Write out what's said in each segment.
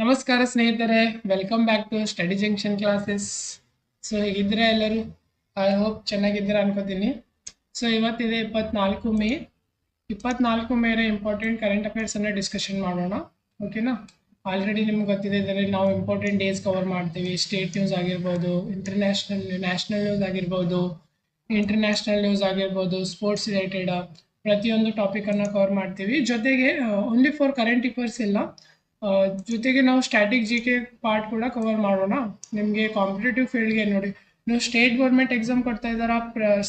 ನಮಸ್ಕಾರ ಸ್ನೇಹಿತರೆ welcome back to study junction classes so ಹೇಗಿದ್ರೆ ಎಲ್ಲರೂ? ಐ ಹೋಪ್ ಚೆನ್ನಾಗಿದ್ದೀರಾ ಅನ್ಕೋತೀನಿ. ಸೊ ಇವತ್ತಿದೆ ಇಪ್ಪತ್ನಾಲ್ಕು ಮೇ. ಇಪ್ಪತ್ನಾಲ್ಕು ಮೇರ ಇಂಪಾರ್ಟೆಂಟ್ ಕರೆಂಟ್ ಅಫೇರ್ಸ್ ಅನ್ನ ಡಿಸ್ಕಷನ್ ಮಾಡೋಣ. ಓಕೆನಾ ಆಲ್ರೆಡಿ ನಿಮ್ಗೆ ಗೊತ್ತಿದೆ ಇದರಲ್ಲಿ ನಾವು ಇಂಪಾರ್ಟೆಂಟ್ ಡೇಸ್ ಕವರ್ ಮಾಡ್ತೀವಿ. ಸ್ಟೇಟ್ ನ್ಯೂಸ್ ಆಗಿರ್ಬೋದು ಇಂಟರ್ನ್ಯಾಷನಲ್ ನ್ಯಾಷನಲ್ ನ್ಯೂಸ್ ಆಗಿರ್ಬೋದು ಇಂಟರ್ನ್ಯಾಷನಲ್ ನ್ಯೂಸ್ ಆಗಿರ್ಬೋದು ಸ್ಪೋರ್ಟ್ಸ್ ರಿಲೇಟೆಡ್ ಪ್ರತಿಯೊಂದು ಟಾಪಿಕನ್ನು ಕವರ್ ಮಾಡ್ತೀವಿ. ಜೊತೆಗೆ ಓನ್ಲಿ ಫಾರ್ ಕರೆಂಟ್ ಅಫೇರ್ಸ್ ಇಲ್ಲ. ಜೊತೆಗೆ ನಾವು ಸ್ಟ್ಯಾಟಿಕ್ ಜಿ ಕೆ ಪಾರ್ಟ್ ಕೂಡ ಕವರ್ ಮಾಡೋಣ. ನಿಮಗೆ ಕಾಂಪಿಟೇಟಿವ್ ಫೀಲ್ಡ್ಗೆ ನೋಡಿ. ನೀವು ಸ್ಟೇಟ್ ಗೌರ್ಮೆಂಟ್ ಎಕ್ಸಾಮ್ ಕೊಡ್ತಾ ಇದ್ದಾರಾ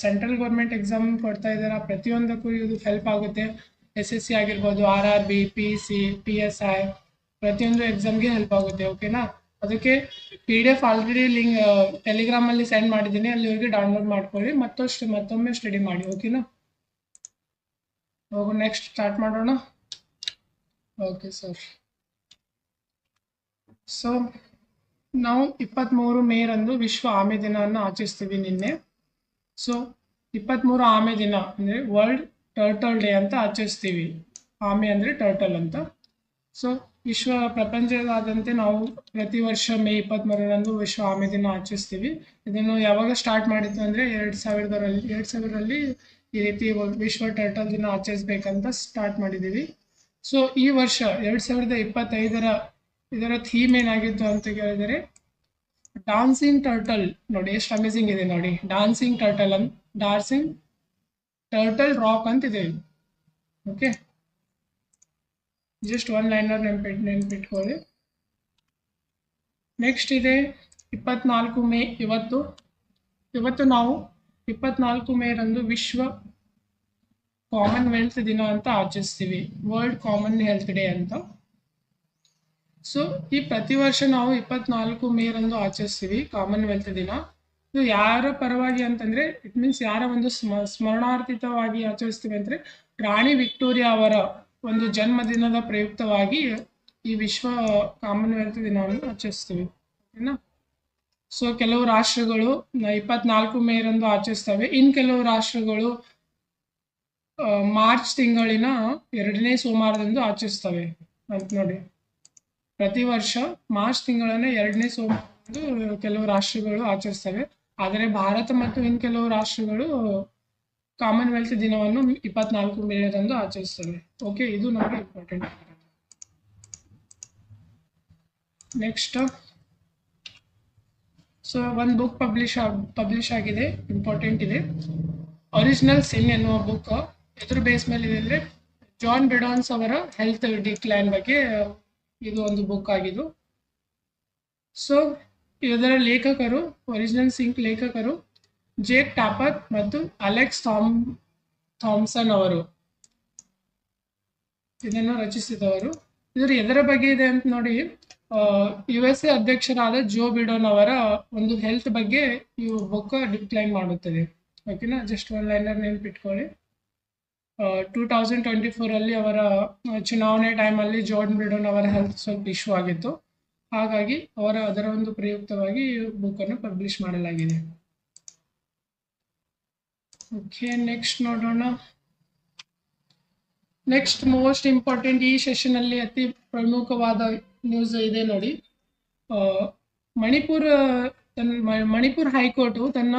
ಸೆಂಟ್ರಲ್ ಗೌರ್ಮೆಂಟ್ ಎಕ್ಸಾಮ್ ಕೊಡ್ತಾ ಇದ್ದಾರಾ, ಪ್ರತಿಯೊಂದಕ್ಕೂ ಇದು ಹೆಲ್ಪ್ ಆಗುತ್ತೆ. ಎಸ್ ಎಸ್ ಸಿ ಆಗಿರ್ಬೋದು R R B P C P S I ಪ್ರತಿಯೊಂದು ಎಕ್ಸಾಮ್ಗೆ ಹೆಲ್ಪ್ ಆಗುತ್ತೆ ಓಕೆನಾ ಅದಕ್ಕೆ P D F already link ಟೆಲಿಗ್ರಾಮಲ್ಲಿ send ಮಾಡಿದ್ದೀನಿ. ಅಲ್ಲಿ ಹೋಗಿ ಡೌನ್ಲೋಡ್ ಮಾಡ್ಕೊಳ್ಳಿ. ಮತ್ತಷ್ಟು, ಮತ್ತೊಮ್ಮೆ ಸ್ಟಡಿ ಮಾಡಿ ಓಕೆನಾ ಹೋಗು ನೆಕ್ಸ್ಟ್ ಸ್ಟಾರ್ಟ್ ಮಾಡೋಣ. ಓಕೆ ಸರ್ ಸೊ ನಾವು ಇಪ್ಪತ್ತ್ಮೂರು ಮೇರಂದು ವಿಶ್ವ ಆಮೆ ದಿನವನ್ನು ಆಚರಿಸ್ತೀವಿ ನಿನ್ನೆ. ಸೊ ಇಪ್ಪತ್ತ್ಮೂರು ಆಮೆ ದಿನ ಅಂದರೆ ವರ್ಲ್ಡ್ ಟರ್ಟಲ್ ಡೇ ಅಂತ ಆಚರಿಸ್ತೀವಿ. ಆಮೆ ಅಂದರೆ ಟರ್ಟಲ್ ಅಂತ. ಸೊ ವಿಶ್ವ ಪ್ರಪಂಚದಾದಂತೆ ನಾವು ಪ್ರತಿ ವರ್ಷ ಮೇ ಇಪ್ಪತ್ತ್ಮೂರರಂದು ವಿಶ್ವ ಆಮೆ ದಿನ ಆಚರಿಸ್ತೀವಿ. ಇದನ್ನು ಯಾವಾಗ ಸ್ಟಾರ್ಟ್ ಮಾಡಿತ್ತು ಅಂದರೆ ಎರಡು ಸಾವಿರದರಲ್ಲಿ ಎರಡು ಸಾವಿರದಲ್ಲಿ ಈ ರೀತಿ ವಿಶ್ವ ಟರ್ಟಲ್ ದಿನ ಆಚರಿಸ್ಬೇಕಂತ ಸ್ಟಾರ್ಟ್ ಮಾಡಿದ್ದೀವಿ. ಸೊ ಈ ವರ್ಷ ಎರಡು ಸಾವಿರದ ಇಪ್ಪತ್ತೈದರ ಇದರ ಥೀಮ್ ಏನಾಗಿತ್ತು ಅಂತ ಕೇಳಿದರೆ ಡಾನ್ಸಿಂಗ್ ಟರ್ಟಲ್ ನೋಡಿ, ಎಷ್ಟು ಅಮೇಸಿಂಗ್ ಇದೆ ನೋಡಿ. ಡಾನ್ಸಿಂಗ್ ಟರ್ಟಲ್ ಅಂತ ಡಾನ್ಸಿಂಗ್ ಟರ್ಟಲ್ ರಾಕ್ ಅಂತ ಇದೆ ಓಕೆ ಜಸ್ಟ್ ಒನ್ ಲೈನರ್ ನೆನ್ಪಿಟ್ ನೆನ್ಪಿಟ್ಕೊಳ್ಳಿ. ನೆಕ್ಸ್ಟ್ ಇದೆ, ಇಪ್ಪತ್ನಾಲ್ಕು ಮೇ, ಇವತ್ತು. ಇವತ್ತು ನಾವು ಇಪ್ಪತ್ನಾಲ್ಕು ಮೇರಂದು ವಿಶ್ವ ಕಾಮನ್ವೆಲ್ತ್ ದಿನ ಅಂತ ಆಚರಿಸ್ತೀವಿ. ವರ್ಲ್ಡ್ ಕಾಮನ್ ಹೆಲ್ತ್ ಡೇ ಅಂತ. ಸೊ ಈ ಪ್ರತಿ ವರ್ಷ ನಾವು ಇಪ್ಪತ್ನಾಲ್ಕು ಮೇರಂದು ಆಚರಿಸ್ತೀವಿ ಕಾಮನ್ವೆಲ್ತ್ ದಿನ. ಇದು ಯಾರ ಪರವಾಗಿ ಅಂತಂದ್ರೆ ಇಟ್ ಮೀನ್ಸ್ ಯಾರ ಒಂದು ಸ್ಮ ಸ್ಮರಣಾರ್ಥಿತವಾಗಿ ಆಚರಿಸ್ತೀವಿ ಅಂದ್ರೆ ರಾಣಿ ವಿಕ್ಟೋರಿಯಾ ಅವರ ಒಂದು ಜನ್ಮದಿನದ ಪ್ರಯುಕ್ತವಾಗಿ ಈ ವಿಶ್ವ ಕಾಮನ್ವೆಲ್ತ್ ದಿನವನ್ನು ಆಚರಿಸ್ತೀವಿ. ಓಕೆನಾ ಸೊ ಕೆಲವು ರಾಷ್ಟ್ರಗಳು ಇಪ್ಪತ್ನಾಲ್ಕು ಮೇರಂದು ಆಚರಿಸ್ತವೆ. ಇನ್ ಕೆಲವು ರಾಷ್ಟ್ರಗಳು ಮಾರ್ಚ್ ತಿಂಗಳಿನ ಎರಡನೇ ಸೋಮವಾರದಂದು ಆಚರಿಸ್ತವೆ ಅಂತ ನೋಡಿ. ಪ್ರತಿ ವರ್ಷ ಮಾರ್ಚ್ ತಿಂಗಳನ್ನ ಎರಡನೇ ಸೋಮವಾರದಂದು ಕೆಲವು ರಾಷ್ಟ್ರಗಳು ಆಚರಿಸ್ತವೆ. ಆದರೆ ಭಾರತ ಮತ್ತು ಇನ್ ಕೆಲವು ರಾಷ್ಟ್ರಗಳು ಕಾಮನ್ವೆಲ್ತ್ ದಿನವನ್ನು ಇಪ್ಪತ್ನಾಲ್ಕು ಮೇಳದಂದು ಆಚರಿಸ್ತವೆ. ಓಕೆ ಇದು ನಮಗೆ ಇಂಪಾರ್ಟೆಂಟ್ ನೆಕ್ಸ್ಟ್ ಸೊ ಒಂದು ಬುಕ್ ಪಬ್ಲಿಷ್ ಪಬ್ಲಿಷ್ ಆಗಿದೆ ಇಂಪಾರ್ಟೆಂಟ್ ಇದೆ. ಒರಿಜಿನಲ್ ಸಿನ್ ಎನ್ನುವ ಬುಕ್ ಎದ್ರ ಬೇಸ್ ಮೇಲೆ ಇದೆ ಜಾನ್ ಬಿಡಾನ್ಸ್ ಅವರ ಹೆಲ್ತ್ ಡಿಕ್ಲೈನ್ ಬಗ್ಗೆ ಇದು ಒಂದು ಬುಕ್ ಆಗಿದ್ದು. ಸೊ ಇದರ ಲೇಖಕರು ಒರಿಜಿನಲ್ ಸಿಂಕ್ ಲೇಖಕರು ಜೇಕ್ ಟಾಪರ್ ಮತ್ತು ಅಲೆಕ್ಸ್ ಥಾಮ್ ಥಾಮ್ಸನ್ ಅವರು. ಇದನ್ನು ರಚಿಸಿದವರು. ಇದರ ಎದರ ಬಗ್ಗೆ ಇದೆ ಅಂತ ನೋಡಿ ಯು ಎಸ್ ಎ ಅಧ್ಯಕ್ಷರಾದ ಜೋ ಬಿಡೋನ್ ಅವರ ಒಂದು ಹೆಲ್ತ್ ಬಗ್ಗೆ ಈ ಬುಕ್ ಡಿಕ್ಲೈನ್ ಮಾಡುತ್ತದೆ. ಓಕೆನಾ ಜಸ್ಟ್ ಒನ್ ಲೈನರ್ ನೆನ್ಪಿಟ್ಕೊಳ್ಳಿ. ಟೂ ತೌಸಂಡ್ ಟ್ವೆಂಟಿ ಫೋರಲ್ಲಿ ಅವರ ಚುನಾವಣೆ ಟೈಮಲ್ಲಿ ಜಾರ್ನ್ ಬ್ರಿಡನ್ ಅವರ ಹೆಲ್ತ್ ಸ್ವಲ್ಪ ಇಶ್ಯೂ ಆಗಿತ್ತು. ಹಾಗಾಗಿ ಅವರ, ಅದರ ಒಂದು ಪ್ರಯುಕ್ತವಾಗಿ ಬುಕ್ಕನ್ನು ಪಬ್ಲಿಷ್ ಮಾಡಲಾಗಿದೆ. ಓಕೆ ನೆಕ್ಸ್ಟ್ ನೋಡೋಣ. ನೆಕ್ಸ್ಟ್ ಮೋಸ್ಟ್ ಇಂಪಾರ್ಟೆಂಟ್ ಈ ಸೆಷನ್ ಅಲ್ಲಿ ಅತಿ ಪ್ರಮುಖವಾದ ನ್ಯೂಸ್ ಇದೆ ನೋಡಿ. ಮಣಿಪುರ, ತನ್ನ ಮಣಿಪುರ್ ಹೈಕೋರ್ಟು ತನ್ನ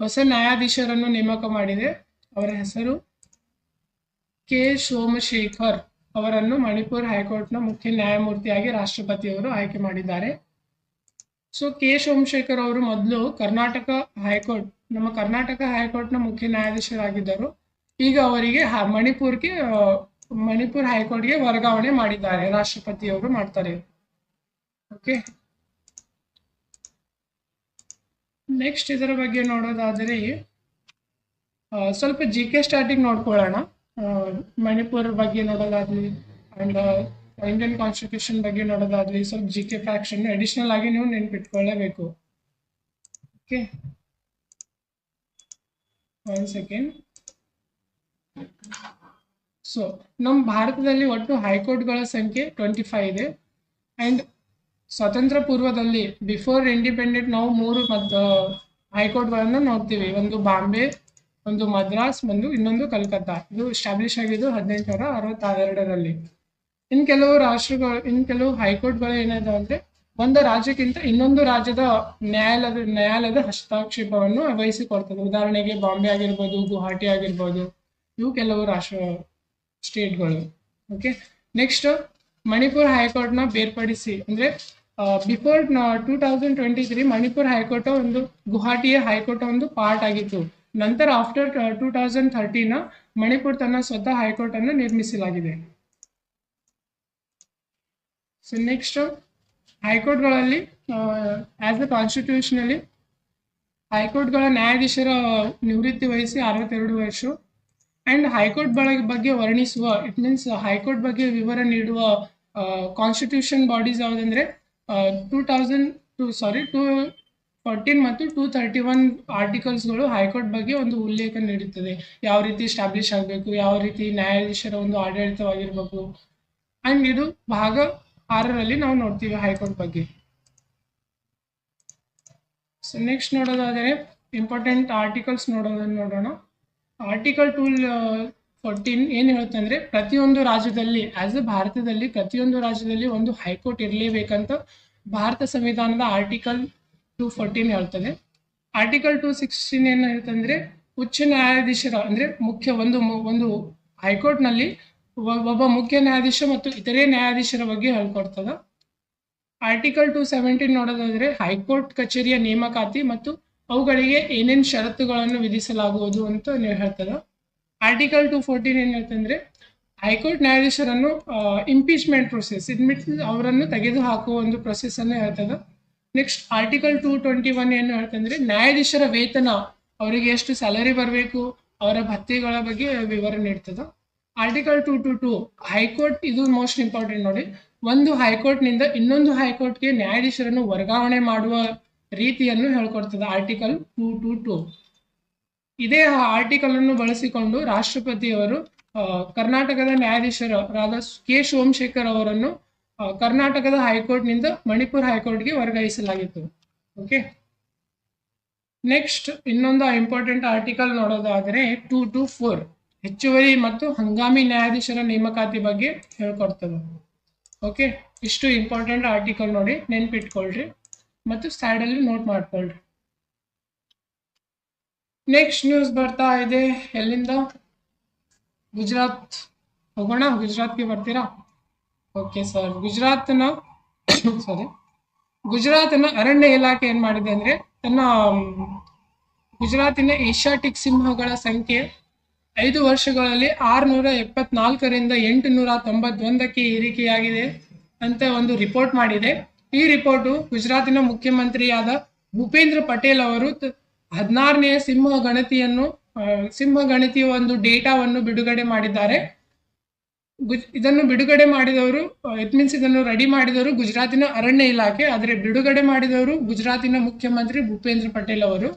ಹೊಸ ನ್ಯಾಯಾಧೀಶರನ್ನು ನೇಮಕ ಮಾಡಿದೆ. ಅವರ ಹೆಸರು ಕೆ. ಸೋಮಶೇಖರ್ ಅವರನ್ನು ಮಣಿಪುರ್ ಹೈಕೋರ್ಟ್ನ ಮುಖ್ಯ ನ್ಯಾಯಮೂರ್ತಿಯಾಗಿ ರಾಷ್ಟ್ರಪತಿಯವರು ಆಯ್ಕೆ ಮಾಡಿದ್ದಾರೆ. So, K. ಸೋಮಶೇಖರ್ ಅವರು ಮೊದಲು ಕರ್ನಾಟಕ ಹೈಕೋರ್ಟ್, ನಮ್ಮ ಕರ್ನಾಟಕ ಹೈಕೋರ್ಟ್ನ ಮುಖ್ಯ ನ್ಯಾಯಾಧೀಶರಾಗಿದ್ದರು. ಈಗ ಅವರಿಗೆ ಮಣಿಪುರ್ಗೆ ಮಣಿಪುರ್ ಹೈಕೋರ್ಟ್ಗೆ ವರ್ಗಾವಣೆ ಮಾಡಿದ್ದಾರೆ, ರಾಷ್ಟ್ರಪತಿಯವರು ಮಾಡ್ತಾರೆ. ಓಕೆ. ನೆಕ್ಸ್ಟ್ ಇದರ ಬಗ್ಗೆ ನೋಡೋದಾದರೆ ಸ್ವಲ್ಪ ಜಿ ಕೆ ಸ್ಟಾರ್ಟಿಂಗ್ ನೋಡ್ಕೊಳ್ಳೋಣ. ಮಣಿಪುರ್ ಬಗ್ಗೆ ನೋಡೋದಾಗ್ಲಿ ಅಂಡ್ ಇಂಡಿಯನ್ ಕಾನ್ಸ್ಟಿಟ್ಯೂಷನ್ ಬಗ್ಗೆ ನೋಡೋದಾಗ್ಲಿ ಸ್ವಲ್ಪ ಜಿ ಕೆ ಫ್ಯಾಕ್ಷನ್ ಅಡಿಷನಲ್ ಆಗಿ ನೀವು ನೆನ್ಪಿಟ್ಕೊಳ್ಳೇಬೇಕು ಓಕೆ ಒನ್ ಸೆಕೆಂಡ್ ಸೊ ನಮ್ಮ ಭಾರತದಲ್ಲಿ ಒಟ್ಟು ಹೈಕೋರ್ಟ್ಗಳ ಸಂಖ್ಯೆ ಟ್ವೆಂಟಿ ಫೈವ್ ಇದೆ. ಅಂಡ್ ಸ್ವತಂತ್ರ ಪೂರ್ವದಲ್ಲಿ ಬಿಫೋರ್ ಇಂಡಿಪೆಂಡೆಂಟ್ ನಾವು ಮೂರು ಮತ್ತು ಹೈಕೋರ್ಟ್ಗಳನ್ನು ನೋಡ್ತೀವಿ. ಒಂದು ಬಾಂಬೆ ಒಂದು ಮದ್ರಾಸ್ ಒಂದು ಇನ್ನೊಂದು ಕಲ್ಕತ್ತಾ. ಇದು ಎಸ್ಟಾಬ್ಲಿಷ್ ಆಗಿದ್ದು ಹದಿನೆಂಟುನೂರ ಅರವತ್ತೆರಡರಲ್ಲಿ. ಇನ್ ಕೆಲವು ರಾಷ್ಟ್ರಗಳು, ಇನ್ ಕೆಲವು ಹೈಕೋರ್ಟ್ಗಳು ಏನಿದೆ ಅಂದ್ರೆ, ಒಂದು ರಾಜ್ಯಕ್ಕಿಂತ ಇನ್ನೊಂದು ರಾಜ್ಯದ ನ್ಯಾಯಾಲಯದ ನ್ಯಾಯಾಲಯದ ಹಸ್ತಕ್ಷೇಪವನ್ನು ವಹಿಸಿಕೊಡ್ತದೆ. ಉದಾಹರಣೆಗೆ ಬಾಂಬೆ ಆಗಿರ್ಬೋದು, ಗುವಾಹಟಿ ಆಗಿರ್ಬೋದು, ಇವು ಕೆಲವು ರಾಷ್ಟ್ರ ಸ್ಟೇಟ್ಗಳು. ಓಕೆ ನೆಕ್ಸ್ಟ್ ಮಣಿಪುರ್ ಹೈಕೋರ್ಟ್ನ ಬೇರ್ಪಡಿಸಿ. ಅಂದ್ರೆ before two thousand twenty three Manipur high court ಒಂದು, ಗುವಾಹಟಿಯ ಹೈಕೋರ್ಟ್ ಒಂದು ಪಾರ್ಟ್ ಆಗಿತ್ತು. ನಂತರ after two thousand thirteen Manipur ತನ್ನ ಸ್ವತಃ ಹೈಕೋರ್ಟ್ ಅನ್ನು ನಿರ್ಮಿಸಲಾಗಿದೆ. ಸೊ ನೆಕ್ಸ್ಟ್ ಹೈಕೋರ್ಟ್ಗಳಲ್ಲಿ ಆಸ್ ದ ಕಾನ್ಸ್ಟಿಟ್ಯೂಷನಲ್ಲಿ ಹೈಕೋರ್ಟ್ಗಳ ನ್ಯಾಯಾಧೀಶರ ನಿವೃತ್ತಿ ವಹಿಸಿ ಅರವತ್ತೆರಡು ವರ್ಷ. ಅಂಡ್ ಹೈಕೋರ್ಟ್ ಬಗ್ಗೆ ವರ್ಣಿಸುವ ಇಟ್ ಮೀನ್ಸ್ ಹೈಕೋರ್ಟ್ ಬಗ್ಗೆ ವಿವರ ನೀಡುವ ಕಾನ್ಸ್ಟಿಟ್ಯೂಷನ್ ಬಾಡೀಸ್ ಯಾವುದಂದ್ರೆ two thousand two sorry two fourteen ಮತ್ತು ಟೂ ತರ್ಟಿ ಒನ್ ಆರ್ಟಿಕಲ್ಸ್ಗಳು ಹೈಕೋರ್ಟ್ ಬಗ್ಗೆ ಒಂದು ಉಲ್ಲೇಖ ನೀಡುತ್ತದೆ. ಯಾವ ರೀತಿ ಎಸ್ಟಾಬ್ಲಿಷ್ ಆಗಬೇಕು, ಯಾವ ರೀತಿ ನ್ಯಾಯಾಧೀಶರ ಒಂದು ಆಡಳಿತವಾಗಿರಬೇಕು. ಅಂಡ್ ಇದು ಭಾಗ ಆರರಲ್ಲಿ ನಾವು ನೋಡ್ತೀವಿ ಹೈಕೋರ್ಟ್ ಬಗ್ಗೆ. ಸೊ ನೆಕ್ಸ್ಟ್ ನೋಡೋದಾದರೆ ಇಂಪಾರ್ಟೆಂಟ್ ಆರ್ಟಿಕಲ್ಸ್ ನೋಡೋದನ್ನು ನೋಡೋಣ. ಆರ್ಟಿಕಲ್ ಟೂಲ್ ಫೋರ್ಟೀನ್ ಏನು ಹೇಳುತ್ತೆ ಅಂದರೆ ಪ್ರತಿಯೊಂದು ರಾಜ್ಯದಲ್ಲಿ ಆಸ್ ಎ ಭಾರತದಲ್ಲಿ ಪ್ರತಿಯೊಂದು ರಾಜ್ಯದಲ್ಲಿ ಒಂದು ಹೈಕೋರ್ಟ್ ಇರಲೇಬೇಕಂತ ಭಾರತ ಸಂವಿಧಾನದ ಆರ್ಟಿಕಲ್ ಟೂ ಫೋರ್ಟೀನ್ ಹೇಳ್ತದೆ. ಆರ್ಟಿಕಲ್ ಟು ಸಿಕ್ಸ್ಟೀನ್ ಏನು ಹೇಳ್ತಂದ್ರೆ ಉಚ್ಚ ನ್ಯಾಯಾಧೀಶರ, ಅಂದರೆ ಮುಖ್ಯ ಒಂದು ಒಂದು ಹೈಕೋರ್ಟ್ನಲ್ಲಿ ಒಬ್ಬ ಮುಖ್ಯ ನ್ಯಾಯಾಧೀಶ ಮತ್ತು ಇತರೆ ನ್ಯಾಯಾಧೀಶರ ಬಗ್ಗೆ ಹೇಳ್ಕೊಡ್ತದ. ಆರ್ಟಿಕಲ್ ಟು ಸೆವೆಂಟೀನ್ ನೋಡೋದಾದ್ರೆ, ಹೈಕೋರ್ಟ್ ಕಚೇರಿಯ ನೇಮಕಾತಿ ಮತ್ತು ಅವುಗಳಿಗೆ ಏನೇನು ಷರತ್ತುಗಳನ್ನು ವಿಧಿಸಲಾಗುವುದು ಅಂತ ನೀವು ಹೇಳ್ತದ. ಆರ್ಟಿಕಲ್ ಟು ಫೋರ್ಟೀನ್ ಏನು ಹೇಳ್ತಂದ್ರೆ ಹೈಕೋರ್ಟ್ ನ್ಯಾಯಾಧೀಶರನ್ನು ಇಂಪೀಚ್ಮೆಂಟ್ ಪ್ರೊಸೆಸ್ ಇದ್ಮಿಟ್ ಅವರನ್ನು ತೆಗೆದು ಹಾಕುವ ಒಂದು ಪ್ರೊಸೆಸ್ ಅನ್ನು ಹೇಳ್ತದ. Next article two twenty one ಏನು ಹೇಳ್ತಂದ್ರೆ, ನ್ಯಾಯಾಧೀಶರ ವೇತನ, ಅವರಿಗೆ ಎಷ್ಟು ಸ್ಯಾಲರಿ ಬರಬೇಕು, ಅವರ ಭತ್ಯೆಗಳ ಬಗ್ಗೆ ವಿವರ ನೀಡ್ತದ. Article two two two high court, ಇದು ಮೋಸ್ಟ್ ಇಂಪಾರ್ಟೆಂಟ್ ನೋಡಿ. ಒಂದು ಹೈಕೋರ್ಟ್ನಿಂದ ಇನ್ನೊಂದು ಹೈಕೋರ್ಟ್ಗೆ ನ್ಯಾಯಾಧೀಶರನ್ನು ವರ್ಗಾವಣೆ ಮಾಡುವ ರೀತಿಯನ್ನು ಹೇಳ್ಕೊಡ್ತದ ಆರ್ಟಿಕಲ್ ಟೂ ಟು ಟು ಇದೇ ಆರ್ಟಿಕಲ್ ಅನ್ನು ಬಳಸಿಕೊಂಡು ರಾಷ್ಟ್ರಪತಿಯವರು ಕರ್ನಾಟಕದ ನ್ಯಾಯಾಧೀಶರಾದ ಕೆ. ಸೋಮಶೇಖರ್ ಅವರನ್ನು ಕರ್ನಾಟಕದ ಹೈಕೋರ್ಟ್ನಿಂದ ಮಣಿಪುರ್ ಹೈಕೋರ್ಟ್ಗೆ ವರ್ಗಾಯಿಸಲಾಗಿತ್ತು. ಓಕೆ ನೆಕ್ಸ್ಟ್ ಇನ್ನೊಂದು ಇಂಪಾರ್ಟೆಂಟ್ ಆರ್ಟಿಕಲ್ ನೋಡೋದಾದರೆ ಟೂ ಟು ಫೋರ್ ಹೆಚ್ಚುವರಿ ಮತ್ತು ಹಂಗಾಮಿ ನ್ಯಾಯಾಧೀಶರ ನೇಮಕಾತಿ ಬಗ್ಗೆ ಹೇಳ್ಕೊಡ್ತದೆ. ಓಕೆ ಇಷ್ಟು ಇಂಪಾರ್ಟೆಂಟ್ ಆರ್ಟಿಕಲ್ ನೋಡಿ ನೆನ್ಪಿಟ್ಕೊಳ್ರಿ ಮತ್ತು ಸ್ಯಾಡಲ್ಲಿ ನೋಟ್ ಮಾಡ್ಕೊಳ್ರಿ. ನೆಕ್ಸ್ಟ್ ನ್ಯೂಸ್ ಬರ್ತಾ ಇದೆ ಎಲ್ಲಿಂದ? ಗುಜರಾತ್. ಹೋಗೋಣ, ಗುಜರಾತ್ಗೆ ಬರ್ತೀರಾ? ಓಕೆ ಸರ್ ಗುಜರಾತ್ನ ಸಾರಿ ಗುಜರಾತ್ನ ಅರಣ್ಯ ಇಲಾಖೆ ಏನ್ ಮಾಡಿದೆ ಅಂದ್ರೆ, ತನ್ನ ಗುಜರಾತಿನ ಏಷ್ಯಾಟಿಕ್ ಸಿಂಹಗಳ ಸಂಖ್ಯೆ ಐದು ವರ್ಷಗಳಲ್ಲಿ ಆರ್ನೂರ ಎಪ್ಪತ್ನಾಲ್ಕರಿಂದ ಎಂಟುನೂರ ತೊಂಬತ್ತೊಂದಕ್ಕೆ ಏರಿಕೆಯಾಗಿದೆ ಅಂತ ಒಂದು ರಿಪೋರ್ಟ್ ಮಾಡಿದೆ. ಈ ರಿಪೋರ್ಟು ಗುಜರಾತಿನ ಮುಖ್ಯಮಂತ್ರಿಯಾದ ಭೂಪೇಂದ್ರ ಪಟೇಲ್ ಅವರು ಹದಿನಾರನೇ ಸಿಂಹ ಗಣತಿಯನ್ನು ಸಿಂಹ ಗಣತಿಯ ಒಂದು ಡೇಟಾವನ್ನು ಬಿಡುಗಡೆ ಮಾಡಿದ್ದಾರೆ. ಇದನ್ನು ಬಿಡುಗಡೆ ಮಾಡಿದವರು ಇಟ್ ಮೀನ್ಸ್ ಇದನ್ನು ರೆಡಿ ಮಾಡಿದವರು ಗುಜರಾತಿನ ಅರಣ್ಯ ಇಲಾಖೆ. ಆದರೆ ಬಿಡುಗಡೆ ಮಾಡಿದವರು ಗುಜರಾತಿನ ಮುಖ್ಯಮಂತ್ರಿ ಭೂಪೇಂದ್ರ ಪಟೇಲ್ ಅವರು.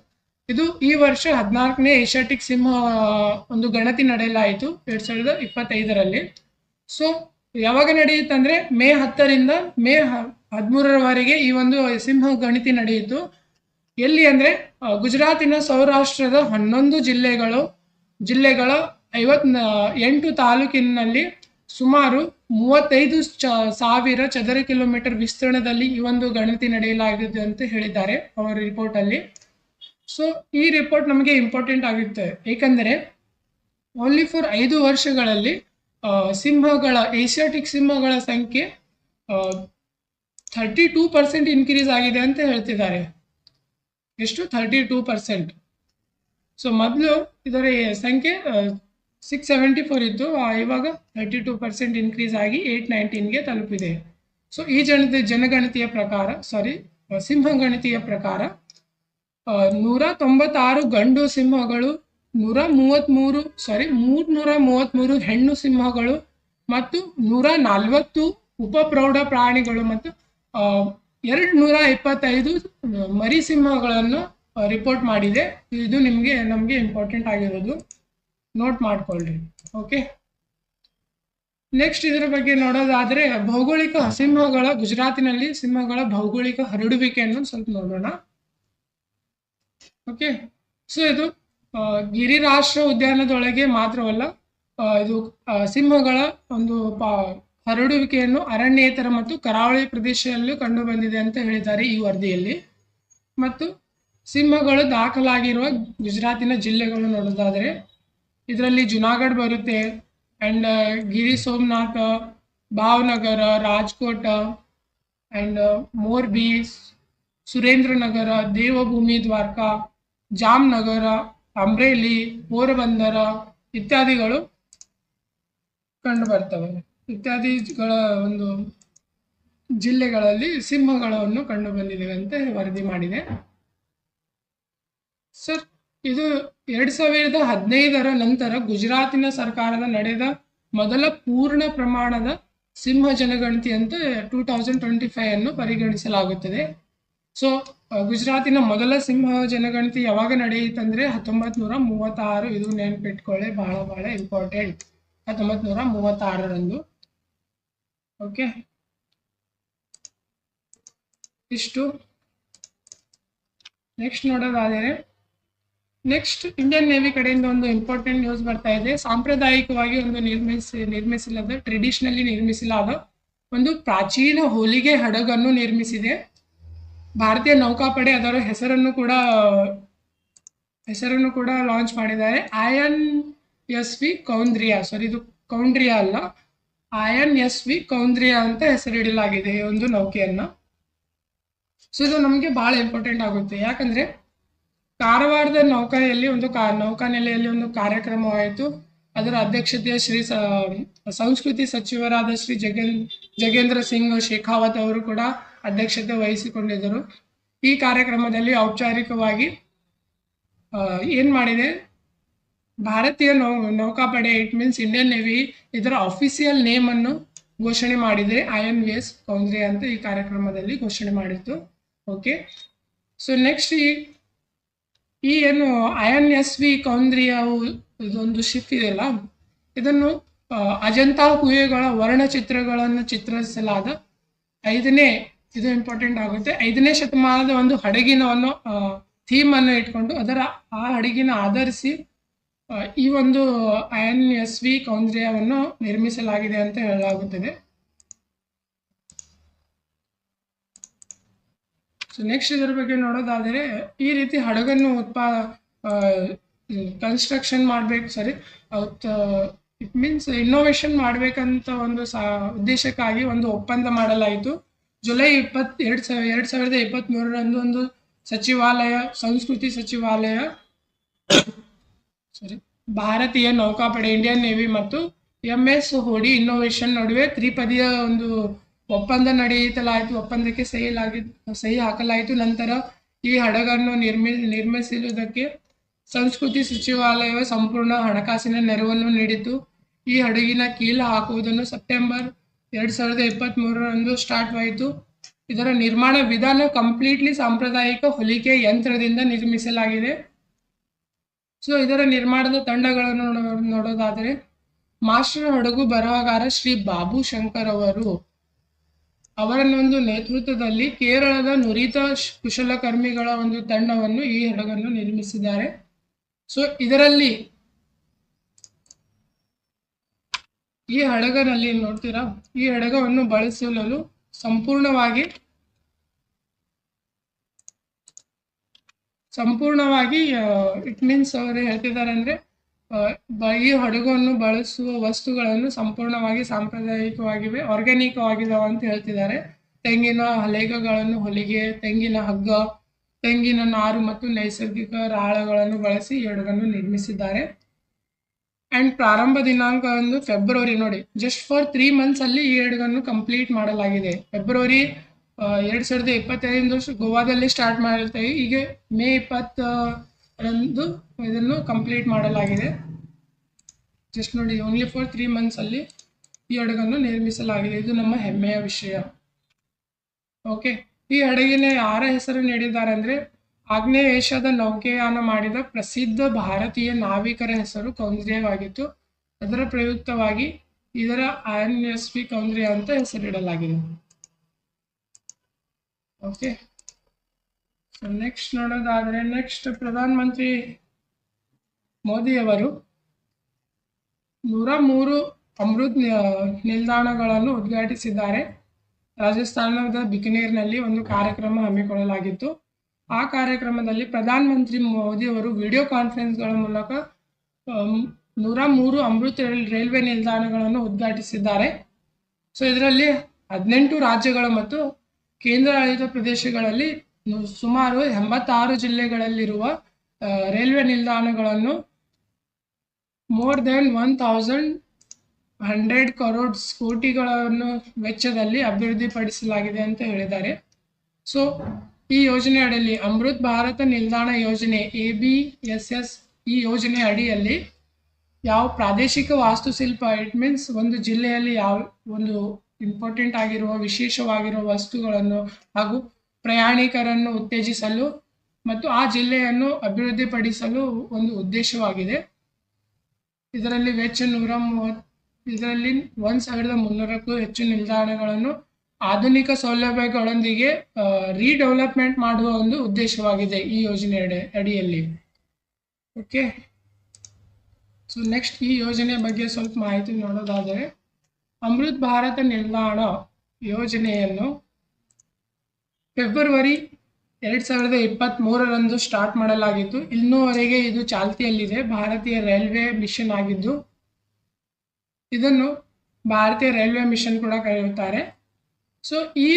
ಇದು ಈ ವರ್ಷ ಹದಿನಾಲ್ಕನೇ ಏಷ್ಯಾಟಿಕ್ ಸಿಂಹ ಒಂದು ಗಣತಿ ನಡೆಯಲಾಯಿತು ಎರಡ್ ಸಾವಿರದ ಇಪ್ಪತ್ತೈದರಲ್ಲಿ. ಸೊ ಯಾವಾಗ ನಡೆಯುತ್ತಂದ್ರೆ ಮೇ ಹತ್ತರಿಂದ ಮೇ ಹದಿಮೂರರವರೆಗೆ ಈ ಒಂದು ಸಿಂಹ ಗಣತಿ ನಡೆಯಿತು. ಎಲ್ಲಿ ಅಂದ್ರೆ ಗುಜರಾತಿನ ಸೌರಾಷ್ಟ್ರದ ಹನ್ನೊಂದು ಜಿಲ್ಲೆಗಳು, ಜಿಲ್ಲೆಗಳ ಐವತ್ ಎಂಟು ತಾಲೂಕಿನಲ್ಲಿ ಸುಮಾರು ಮೂವತ್ತೈದು ಚ ಸಾವಿರ ಚದರ ಕಿಲೋಮೀಟರ್ ವಿಸ್ತೀರ್ಣದಲ್ಲಿ ಈ ಒಂದು ಗಣತಿ ನಡೆಯಲಾಗಿದೆ ಅಂತ ಹೇಳಿದ್ದಾರೆ ಅವರ ರಿಪೋರ್ಟ್ ಅಲ್ಲಿ. ಸೊ ಈ ರಿಪೋರ್ಟ್ ನಮಗೆ ಇಂಪಾರ್ಟೆಂಟ್ ಆಗುತ್ತೆ ಏಕೆಂದರೆ ಓನ್ಲಿ ಫಾರ್ ಐದು ವರ್ಷಗಳಲ್ಲಿ ಸಿಂಹಗಳ ಏಷ್ಯಾಟಿಕ್ ಸಿಂಹಗಳ ಸಂಖ್ಯೆ ಥರ್ಟಿ ಟೂ ಪರ್ಸೆಂಟ್ ಇನ್ಕ್ರೀಸ್ ಆಗಿದೆ ಅಂತ ಹೇಳ್ತಿದ್ದಾರೆ. ಎಷ್ಟು? ಥರ್ಟಿ ಟೂ ಪರ್ಸೆಂಟ್ ಸೊ ಮೊದಲು ಇದರ ಸಂಖ್ಯೆ ಸಿಕ್ಸ್ ಸೆವೆಂಟಿ ಫೋರ್ ಇತ್ತು ಇವಾಗ ತರ್ಟಿ ಟು ಪರ್ಸೆಂಟ್ ಇನ್ಕ್ರೀಸ್ ಆಗಿ ಏಯ್ಟ್ ನೈನ್ಟೀನ್ಗೆ ತಲುಪಿದೆ. ಸೊ ಈ ಜನ ಜನಗಣತಿಯ ಪ್ರಕಾರ ಸಾರಿ ಸಿಂಹಗಣತಿಯ ಪ್ರಕಾರ ನೂರ ತೊಂಬತ್ತಾರು ಗಂಡು ಸಿಂಹಗಳು ನೂರ ಮೂವತ್ತ್ಮೂರು ಸಾರಿ ಮೂರ್ನೂರ ಮೂವತ್ತ್ಮೂರು ಹೆಣ್ಣು ಸಿಂಹಗಳು ಮತ್ತು ನೂರ ನಲ್ವತ್ತು ಉಪಪ್ರೌಢ ಪ್ರಾಣಿಗಳು ಮತ್ತು ಎರಡು ನೂರ ಇಪ್ಪತ್ತೈದು ಮರಿ ಸಿಂಹಗಳನ್ನು ರಿಪೋರ್ಟ್ ಮಾಡಿದೆ. ಇದು ನಿಮಗೆ, ನಮಗೆ ಇಂಪಾರ್ಟೆಂಟ್ ಆಗಿರೋದು. ನೋಟ್ ಮಾಡ್ಕೊಳ್ಳಿ ಓಕೆ ನೆಕ್ಸ್ಟ್ ಇದರ ಬಗ್ಗೆ ನೋಡೋದಾದ್ರೆ ಭೌಗೋಳಿಕ ಸಿಂಹಗಳ ಗುಜರಾತಿನಲ್ಲಿ ಸಿಂಹಗಳ ಭೌಗೋಳಿಕ ಹರಡುವಿಕೆಯನ್ನು ಸ್ವಲ್ಪ ನೋಡೋಣ. ಓಕೆ ಸೊ ಇದು ಗಿರಿರಾಷ್ಟ್ರ ಉದ್ಯಾನದೊಳಗೆ ಮಾತ್ರವಲ್ಲ ಇದು ಸಿಂಹಗಳ ಒಂದು ಹರಡುವಿಕೆಯನ್ನು ಅರಣ್ಯೇತರ ಮತ್ತು ಕರಾವಳಿ ಪ್ರದೇಶದಲ್ಲೂ ಕಂಡು ಬಂದಿದೆ ಅಂತ ಹೇಳಿದ್ದಾರೆ ಈ ವರದಿಯಲ್ಲಿ. ಮತ್ತು ಸಿಂಹಗಳು ದಾಖಲಾಗಿರುವ ಗುಜರಾತಿನ ಜಿಲ್ಲೆಗಳು ನೋಡೋದಾದರೆ ಇದರಲ್ಲಿ ಜುನಾಗಢ್ ಬರುತ್ತೆ ಆ್ಯಂಡ್ ಗಿರಿ ಸೋಮನಾಥ, ಭಾವನಗರ, ರಾಜ್ಕೋಟ ಆ್ಯಂಡ್ ಮೋರ್ಬಿ ಸುರೇಂದ್ರನಗರ ದೇವಭೂಮಿ ದ್ವಾರಕಾ ಜಾಮ್ನಗರ ಅಮ್ರೇಲಿ, ಪೋರಬಂದರ ಇತ್ಯಾದಿಗಳು ಕಂಡು ಬರ್ತವೆ. ಇತ್ಯಾದಿಗಳ ಒಂದು ಜಿಲ್ಲೆಗಳಲ್ಲಿ ಸಿಂಹಗಳನ್ನು ಕಂಡು ಬಂದಿದೆ ಅಂತ ವರದಿ ಮಾಡಿದೆ. ಸರ್ ಇದು ಎರಡ್ ಸಾವಿರದ ಹದಿನೈದರ ನಂತರ ಗುಜರಾತಿನ ಸರ್ಕಾರದ ನಡೆದ ಮೊದಲ ಪೂರ್ಣ ಪ್ರಮಾಣದ ಸಿಂಹ ಜನಗಣತಿ ಅಂತ ಟೂ ತೌಸಂಡ್ ಟ್ವೆಂಟಿ ಫೈವ್ ಅನ್ನು ಪರಿಗಣಿಸಲಾಗುತ್ತದೆ. ಸೊ ಗುಜರಾತಿನ ಮೊದಲ ಸಿಂಹ ಜನಗಣತಿ ಯಾವಾಗ ನಡೆಯಿತಂದ್ರೆ ಹತ್ತೊಂಬತ್ ನೂರ ಮೂವತ್ತಾರು ಇದು ನೆನ್ಪಿಟ್ಕೊಳ್ಳಿ, ಬಹಳ ಬಹಳ ಇಂಪಾರ್ಟೆಂಟ್ ಹತ್ತೊಂಬತ್ ನೂರ ಮೂವತ್ತಾರರಂದು. ಓಕೆ ಇಷ್ಟು. ನೆಕ್ಸ್ಟ್ ನೋಡೋದಾದರೆ ನೆಕ್ಸ್ಟ್ ಇಂಡಿಯನ್ ನೇವಿ ಕಡೆಯಿಂದ ಒಂದು ಇಂಪಾರ್ಟೆಂಟ್ ನ್ಯೂಸ್ ಬರ್ತಾ ಇದೆ. ಸಾಂಪ್ರದಾಯಿಕವಾಗಿ ಒಂದು ನಿರ್ಮಿಸಿ ನಿರ್ಮಿಸಲಾದ ಟ್ರೆಡಿಷನಲಿ ನಿರ್ಮಿಸಲಾದ ಒಂದು ಪ್ರಾಚೀನ ಹೋಲಿಗೆ ಹಡಗನ್ನು ನಿರ್ಮಿಸಿದೆ. ಭಾರತೀಯ ನೌಕಾಪಡೆ ಅದರ ಹೆಸರನ್ನು ಕೂಡ ಹೆಸರನ್ನು ಕೂಡ ಲಾಂಚ್ ಮಾಡಿದ್ದಾರೆ. ಆಯನ್ ಎಸ್ ವಿ ಕೌಂದ್ರಿಯಾ ಸಾರಿ ಇದು ಕೌಂಡ್ರಿಯಾ ಅಲ್ಲ. ಆಯನ್ ಎಸ್ ವಿ ಕೌಂದ್ರಿಯಾ ಅಂತ ಹೆಸರಿಡಲಾಗಿದೆ ಈ ಒಂದು ನೌಕೆಯನ್ನ. ಸೊ ಇದು ನಮಗೆ ಬಹಳ ಇಂಪಾರ್ಟೆಂಟ್ ಆಗುತ್ತೆ. ಯಾಕಂದ್ರೆ ಕಾರವಾರದ ನೌಕಾನೆಯಲ್ಲಿ ಒಂದು ಕಾ, ನೌಕಾನೆಲೆಯಲ್ಲಿ ಒಂದು ಕಾರ್ಯಕ್ರಮವಾಯಿತು. ಅದರ ಅಧ್ಯಕ್ಷತೆಯ ಶ್ರೀ ಸಂಸ್ಕೃತಿ ಸಚಿವರಾದ ಶ್ರೀ ಜಗೇನ್, ಜಗೇಂದ್ರ ಸಿಂಗ್ ಶೇಖಾವತ್ ಅವರು ಕೂಡ ಅಧ್ಯಕ್ಷತೆ ವಹಿಸಿಕೊಂಡಿದ್ದರು. ಈ ಕಾರ್ಯಕ್ರಮದಲ್ಲಿ ಔಪಚಾರಿಕವಾಗಿ ಏನ್ ಮಾಡಿದೆ? ಭಾರತೀಯ ನೌ, ನೌಕಾಪಡೆ ಇಟ್ ಮೀನ್ಸ್ ಇಂಡಿಯನ್ ನೇವಿ ಇದರ ಅಫಿಸಿಯಲ್ ನೇಮ್ ಅನ್ನು ಘೋಷಣೆ ಮಾಡಿದೆ. ಐ ಎನ್ ವಿ ಎಸ್ ಕೌಂದ್ರಿ ಅಂತ ಈ ಕಾರ್ಯಕ್ರಮದಲ್ಲಿ ಘೋಷಣೆ ಮಾಡಿತ್ತು. ಓಕೆ ಸೊ ನೆಕ್ಸ್ಟ್ ಈ ಈ ಏನು ಅಯನ್ ಎಸ್ ವಿ ಕೌಂದ್ರಿಯ ಇದೊಂದು ಶಿಪ್ ಇದೆಯಲ್ಲ? ಇದನ್ನು ಅಜಂತಾ ಗುಹೆಗಳ ವರ್ಣಚಿತ್ರಗಳನ್ನು ಚಿತ್ರಿಸಲಾದ ಐದನೇ, ಇದು ಇಂಪಾರ್ಟೆಂಟ್ ಆಗುತ್ತೆ. ಐದನೇ ಶತಮಾನದ ಒಂದು ಹಡಗಿನ ಒಂದು ಥೀಮ್ ಅನ್ನು ಇಟ್ಕೊಂಡು ಅದರ ಆ ಹಡಗಿನ ಆಧರಿಸಿ ಈ ಒಂದು ಅಯನ್ ಎಸ್ ವಿ ಕೌಂದ್ರಿಯವನ್ನು ನಿರ್ಮಿಸಲಾಗಿದೆ ಅಂತ ಹೇಳಲಾಗುತ್ತದೆ. ಸೊ ನೆಕ್ಸ್ಟ್ ಇದರ ಬಗ್ಗೆ ನೋಡೋದಾದರೆ, ಈ ರೀತಿ ಹಡಗನ್ನು ಉತ್ಪಾ ಕನ್ಸ್ಟ್ರಕ್ಷನ್ ಮಾಡಬೇಕು ಸರಿ ಇಟ್ ಮೀನ್ಸ್ ಇನ್ನೋವೇಷನ್ ಮಾಡಬೇಕಂತ ಒಂದು ಸಾ, ಉದ್ದೇಶಕ್ಕಾಗಿ ಒಂದು ಒಪ್ಪಂದ ಮಾಡಲಾಯಿತು. ಜುಲೈ ಇಪ್ಪತ್, ಎರಡು ಸಾವಿರ ಎರಡು ಸಾವಿರದ ಇಪ್ಪತ್ತ್ಮೂರರಂದು ಒಂದು ಸಚಿವಾಲಯ, ಸಂಸ್ಕೃತಿ ಸಚಿವಾಲಯ ಸಾರಿ ಭಾರತೀಯ ನೌಕಾಪಡೆ ಇಂಡಿಯನ್ ನೇವಿ ಮತ್ತು ಎಂ ಎಸ್ ಹೋಡಿ ಇನ್ನೋವೇಷನ್ ನಡುವೆ ತ್ರಿಪದಿಯ ಒಂದು ಒಪ್ಪಂದ ನಡೆಯಿತಲಾಯಿತು, ಒಪ್ಪಂದಕ್ಕೆ ಸಹಿಲಾಗಿ ಸಹಿ ಹಾಕಲಾಯಿತು. ನಂತರ ಈ ಹಡಗನ್ನು ನಿರ್ಮಿ ನಿರ್ಮಿಸಿರುವುದಕ್ಕೆ ಸಂಸ್ಕೃತಿ ಸಚಿವಾಲಯವು ಸಂಪೂರ್ಣ ಹಣಕಾಸಿನ ನೆರವನ್ನು ನೀಡಿತು ಈ ಹಡಗಿನ ಕೀಲು ಹಾಕುವುದನ್ನು ಸೆಪ್ಟೆಂಬರ್ ಎರಡು ಸಾವಿರದ ಇಪ್ಪತ್ತ್ಮೂರರಂದು ಸ್ಟಾರ್ಟ್ ಆಯಿತು. ಇದರ ನಿರ್ಮಾಣ ವಿಧಾನ ಕಂಪ್ಲೀಟ್ಲಿ ಸಾಂಪ್ರದಾಯಿಕ ಹೊಲಿಕೆ ಯಂತ್ರದಿಂದ ನಿರ್ಮಿಸಲಾಗಿದೆ. ಸೊ, ಇದರ ನಿರ್ಮಾಣದ ತಂಡಗಳನ್ನು ನೋಡೋ- ನೋಡೋದಾದರೆ ಮಾಸ್ಟರ್ ಹಡಗು ಬರಹಗಾರ ಶ್ರೀ ಬಾಬು ಶಂಕರ್ ಅವರು ಅವರನ್ನೊಂದು ನೇತೃತ್ವದಲ್ಲಿ ಕೇರಳದ ನುರಿತ ಕುಶಲಕರ್ಮಿಗಳ ಒಂದು ತಂಡವನ್ನು ಈ ಹಡಗನ್ನು ನಿರ್ಮಿಸಿದ್ದಾರೆ. ಸೊ ಇದರಲ್ಲಿ ಈ ಹಡಗನಲ್ಲಿ ನೋಡ್ತೀರಾ? ಈ ಹಡಗವನ್ನು ಬಳಸಲು ಸಂಪೂರ್ಣವಾಗಿ ಸಂಪೂರ್ಣವಾಗಿ ಇಟ್ ಮೀನ್ಸ್ ಅವರು ಹೇಳ್ತಿದ್ದಾರೆ ಅಂದ್ರೆ ಈ ಹಡಗನ್ನು ಬಳಸುವ ವಸ್ತುಗಳನ್ನು ಸಂಪೂರ್ಣವಾಗಿ ಸಾಂಪ್ರದಾಯಿಕವಾಗಿವೆ ಆರ್ಗ್ಯಾನಿಕ್ ಆಗಿದಾವೆ ಅಂತ ಹೇಳ್ತಿದ್ದಾರೆ. ತೆಂಗಿನ ಲೇಖಗಳನ್ನು ಹೊಲಿಗೆ, ತೆಂಗಿನ ಹಗ್ಗ, ತೆಂಗಿನ ನಾರು ಮತ್ತು ನೈಸರ್ಗಿಕ ರಾಳಗಳನ್ನು ಬಳಸಿ ಈ ಹಡಗನ್ನು ನಿರ್ಮಿಸಿದ್ದಾರೆ. ಅಂಡ್ ಪ್ರಾರಂಭ ದಿನಾಂಕ ಒಂದು ಫೆಬ್ರವರಿ, ನೋಡಿ ಜಸ್ಟ್ ಫಾರ್ ತ್ರೀ ಮಂತ್ಸ್ ಅಲ್ಲಿ ಈ ಹಡಗನ್ನು ಕಂಪ್ಲೀಟ್ ಮಾಡಲಾಗಿದೆ. ಫೆಬ್ರವರಿ ಎರಡ್ ಸಾವಿರದ ಇಪ್ಪತ್ತೈದು ಗೋವಾದಲ್ಲಿ ಸ್ಟಾರ್ಟ್ ಮಾಡಿರ್ತೇವೆ ಈಗ ಮೇ ಇಪ್ಪತ್ತರಂದು ಇದನ್ನು ಕಂಪ್ಲೀಟ್ ಮಾಡಲಾಗಿದೆ. ಜಸ್ಟ್ ನೋಡಿ ಓನ್ಲಿ ಫಾರ್ ತ್ರೀ ಮಂತ್ಸ್ ಅಲ್ಲಿ ಈ ಹಡಗನ್ನು ನಿರ್ಮಿಸಲಾಗಿದೆ. ಇದು ನಮ್ಮ ಹೆಮ್ಮೆಯ ವಿಷಯ. ಓಕೆ ಈ ಹಡಗಿನ ಯಾರ ಹೆಸರು ನೀಡಿದ್ದಾರೆ ಅಂದ್ರೆ ಆಗ್ನೇಯ ಏಷ್ಯಾದ ನೌಕೆಯಾನ ಮಾಡಿದ ಪ್ರಸಿದ್ಧ ಭಾರತೀಯ ನಾವಿಕರ ಹೆಸರು ಕೌಂದ್ರಿಯವಾಗಿತ್ತು ಅದರ ಪ್ರಯುಕ್ತವಾಗಿ ಇದರ ಪಿ ಕೌಂದ್ರಿಯ ಅಂತ ಹೆಸರಿಡಲಾಗಿದೆ. ಓಕೆ ನೆಕ್ಸ್ಟ್ ನೋಡೋದಾದ್ರೆ ನೆಕ್ಸ್ಟ್ ಪ್ರಧಾನ ಮಂತ್ರಿ ಮೋದಿ ಅವರು ನೂರ ಮೂರು ಅಮೃತ್ ನಿಲ್ದಾಣಗಳನ್ನು ಉದ್ಘಾಟಿಸಿದ್ದಾರೆ. ರಾಜಸ್ಥಾನದ ಬಿಕನೇರ್ನಲ್ಲಿ ಒಂದು ಕಾರ್ಯಕ್ರಮ ಹಮ್ಮಿಕೊಳ್ಳಲಾಗಿತ್ತು. ಆ ಕಾರ್ಯಕ್ರಮದಲ್ಲಿ ಪ್ರಧಾನಮಂತ್ರಿ ಮೋದಿ ಅವರು ವಿಡಿಯೋ ಕಾನ್ಫರೆನ್ಸ್ಗಳ ಮೂಲಕ ನೂರ ಮೂರು ಅಮೃತ್ ರೈಲ್ವೆ ನಿಲ್ದಾಣಗಳನ್ನು ಉದ್ಘಾಟಿಸಿದ್ದಾರೆ. ಸೊ ಇದರಲ್ಲಿ ಹದಿನೆಂಟು ರಾಜ್ಯಗಳು ಮತ್ತು ಕೇಂದ್ರಾಡಳಿತ ಪ್ರದೇಶಗಳಲ್ಲಿ ಸುಮಾರು ಎಂಬತ್ತಾರು ಜಿಲ್ಲೆಗಳಲ್ಲಿರುವ ರೈಲ್ವೆ ನಿಲ್ದಾಣಗಳನ್ನು more than one thousand hundred crores ಕೋಟಿಗಳನ್ನು ವೆಚ್ಚದಲ್ಲಿ ಅಭಿವೃದ್ಧಿಪಡಿಸಲಾಗಿದೆ ಅಂತ ಹೇಳಿದ್ದಾರೆ. ಸೊ ಈ ಯೋಜನೆ ಅಡಿಯಲ್ಲಿ ಅಮೃತ್ ಭಾರತ ನಿಲ್ದಾಣ ಯೋಜನೆ ಎ ಬಿ ಎಸ್ ಎಸ್ ಈ ಯೋಜನೆ ಅಡಿಯಲ್ಲಿ ಯಾವ ಪ್ರಾದೇಶಿಕ ವಾಸ್ತುಶಿಲ್ಪ ಇಟ್ ಮೀನ್ಸ್ ಒಂದು ಜಿಲ್ಲೆಯಲ್ಲಿ ಯಾವ, ಒಂದು ಇಂಪಾರ್ಟೆಂಟ್ ಆಗಿರುವ, ವಿಶೇಷವಾಗಿರುವ ವಸ್ತುಗಳನ್ನು ಹಾಗೂ ಪ್ರಯಾಣಿಕರನ್ನು ಉತ್ತೇಜಿಸಲು ಮತ್ತು ಆ ಜಿಲ್ಲೆಯನ್ನು ಅಭಿವೃದ್ಧಿಪಡಿಸಲು ಒಂದು ಉದ್ದೇಶವಾಗಿದೆ. ಇದರಲ್ಲಿ ವೆಚ್ಚ ನೂರ ಮೂವತ್, ಇದರಲ್ಲಿ ಒಂದು ಸಾವಿರದ ಮುನ್ನೂರಕ್ಕೂ ಹೆಚ್ಚು ನಿಲ್ದಾಣಗಳನ್ನು ಆಧುನಿಕ ಸೌಲಭ್ಯಗಳೊಂದಿಗೆ ರೀಡೆವಲಪ್ಮೆಂಟ್ ಮಾಡುವ ಒಂದು ಉದ್ದೇಶವಾಗಿದೆ ಈ ಯೋಜನೆ ಅಡಿಯಲ್ಲಿ. ಓಕೆ ಸೊ ನೆಕ್ಸ್ಟ್ ಈ ಯೋಜನೆ ಬಗ್ಗೆ ಸ್ವಲ್ಪ ಮಾಹಿತಿ ನೋಡೋದಾದರೆ, ಅಮೃತ್ ಭಾರತ ನಿಲ್ದಾಣ ಯೋಜನೆಯನ್ನು ಫೆಬ್ರವರಿ ಎರಡ್ ಸಾವಿರದ ಇಪ್ಪತ್ತ್ ಮೂರರಂದು ಸ್ಟಾರ್ಟ್ ಮಾಡಲಾಗಿತ್ತು. ಇನ್ನೂವರೆಗೆ ಇದು ಚಾಲ್ತಿಯಲ್ಲಿದೆ. ಭಾರತೀಯ ರೈಲ್ವೆ ಮಿಷನ್ ಆಗಿದ್ದು, ಇದನ್ನು ಭಾರತೀಯ ರೈಲ್ವೆ ಮಿಷನ್ ಕೂಡ ಕರೆಯುತ್ತಾರೆ. ಸೊ ಈ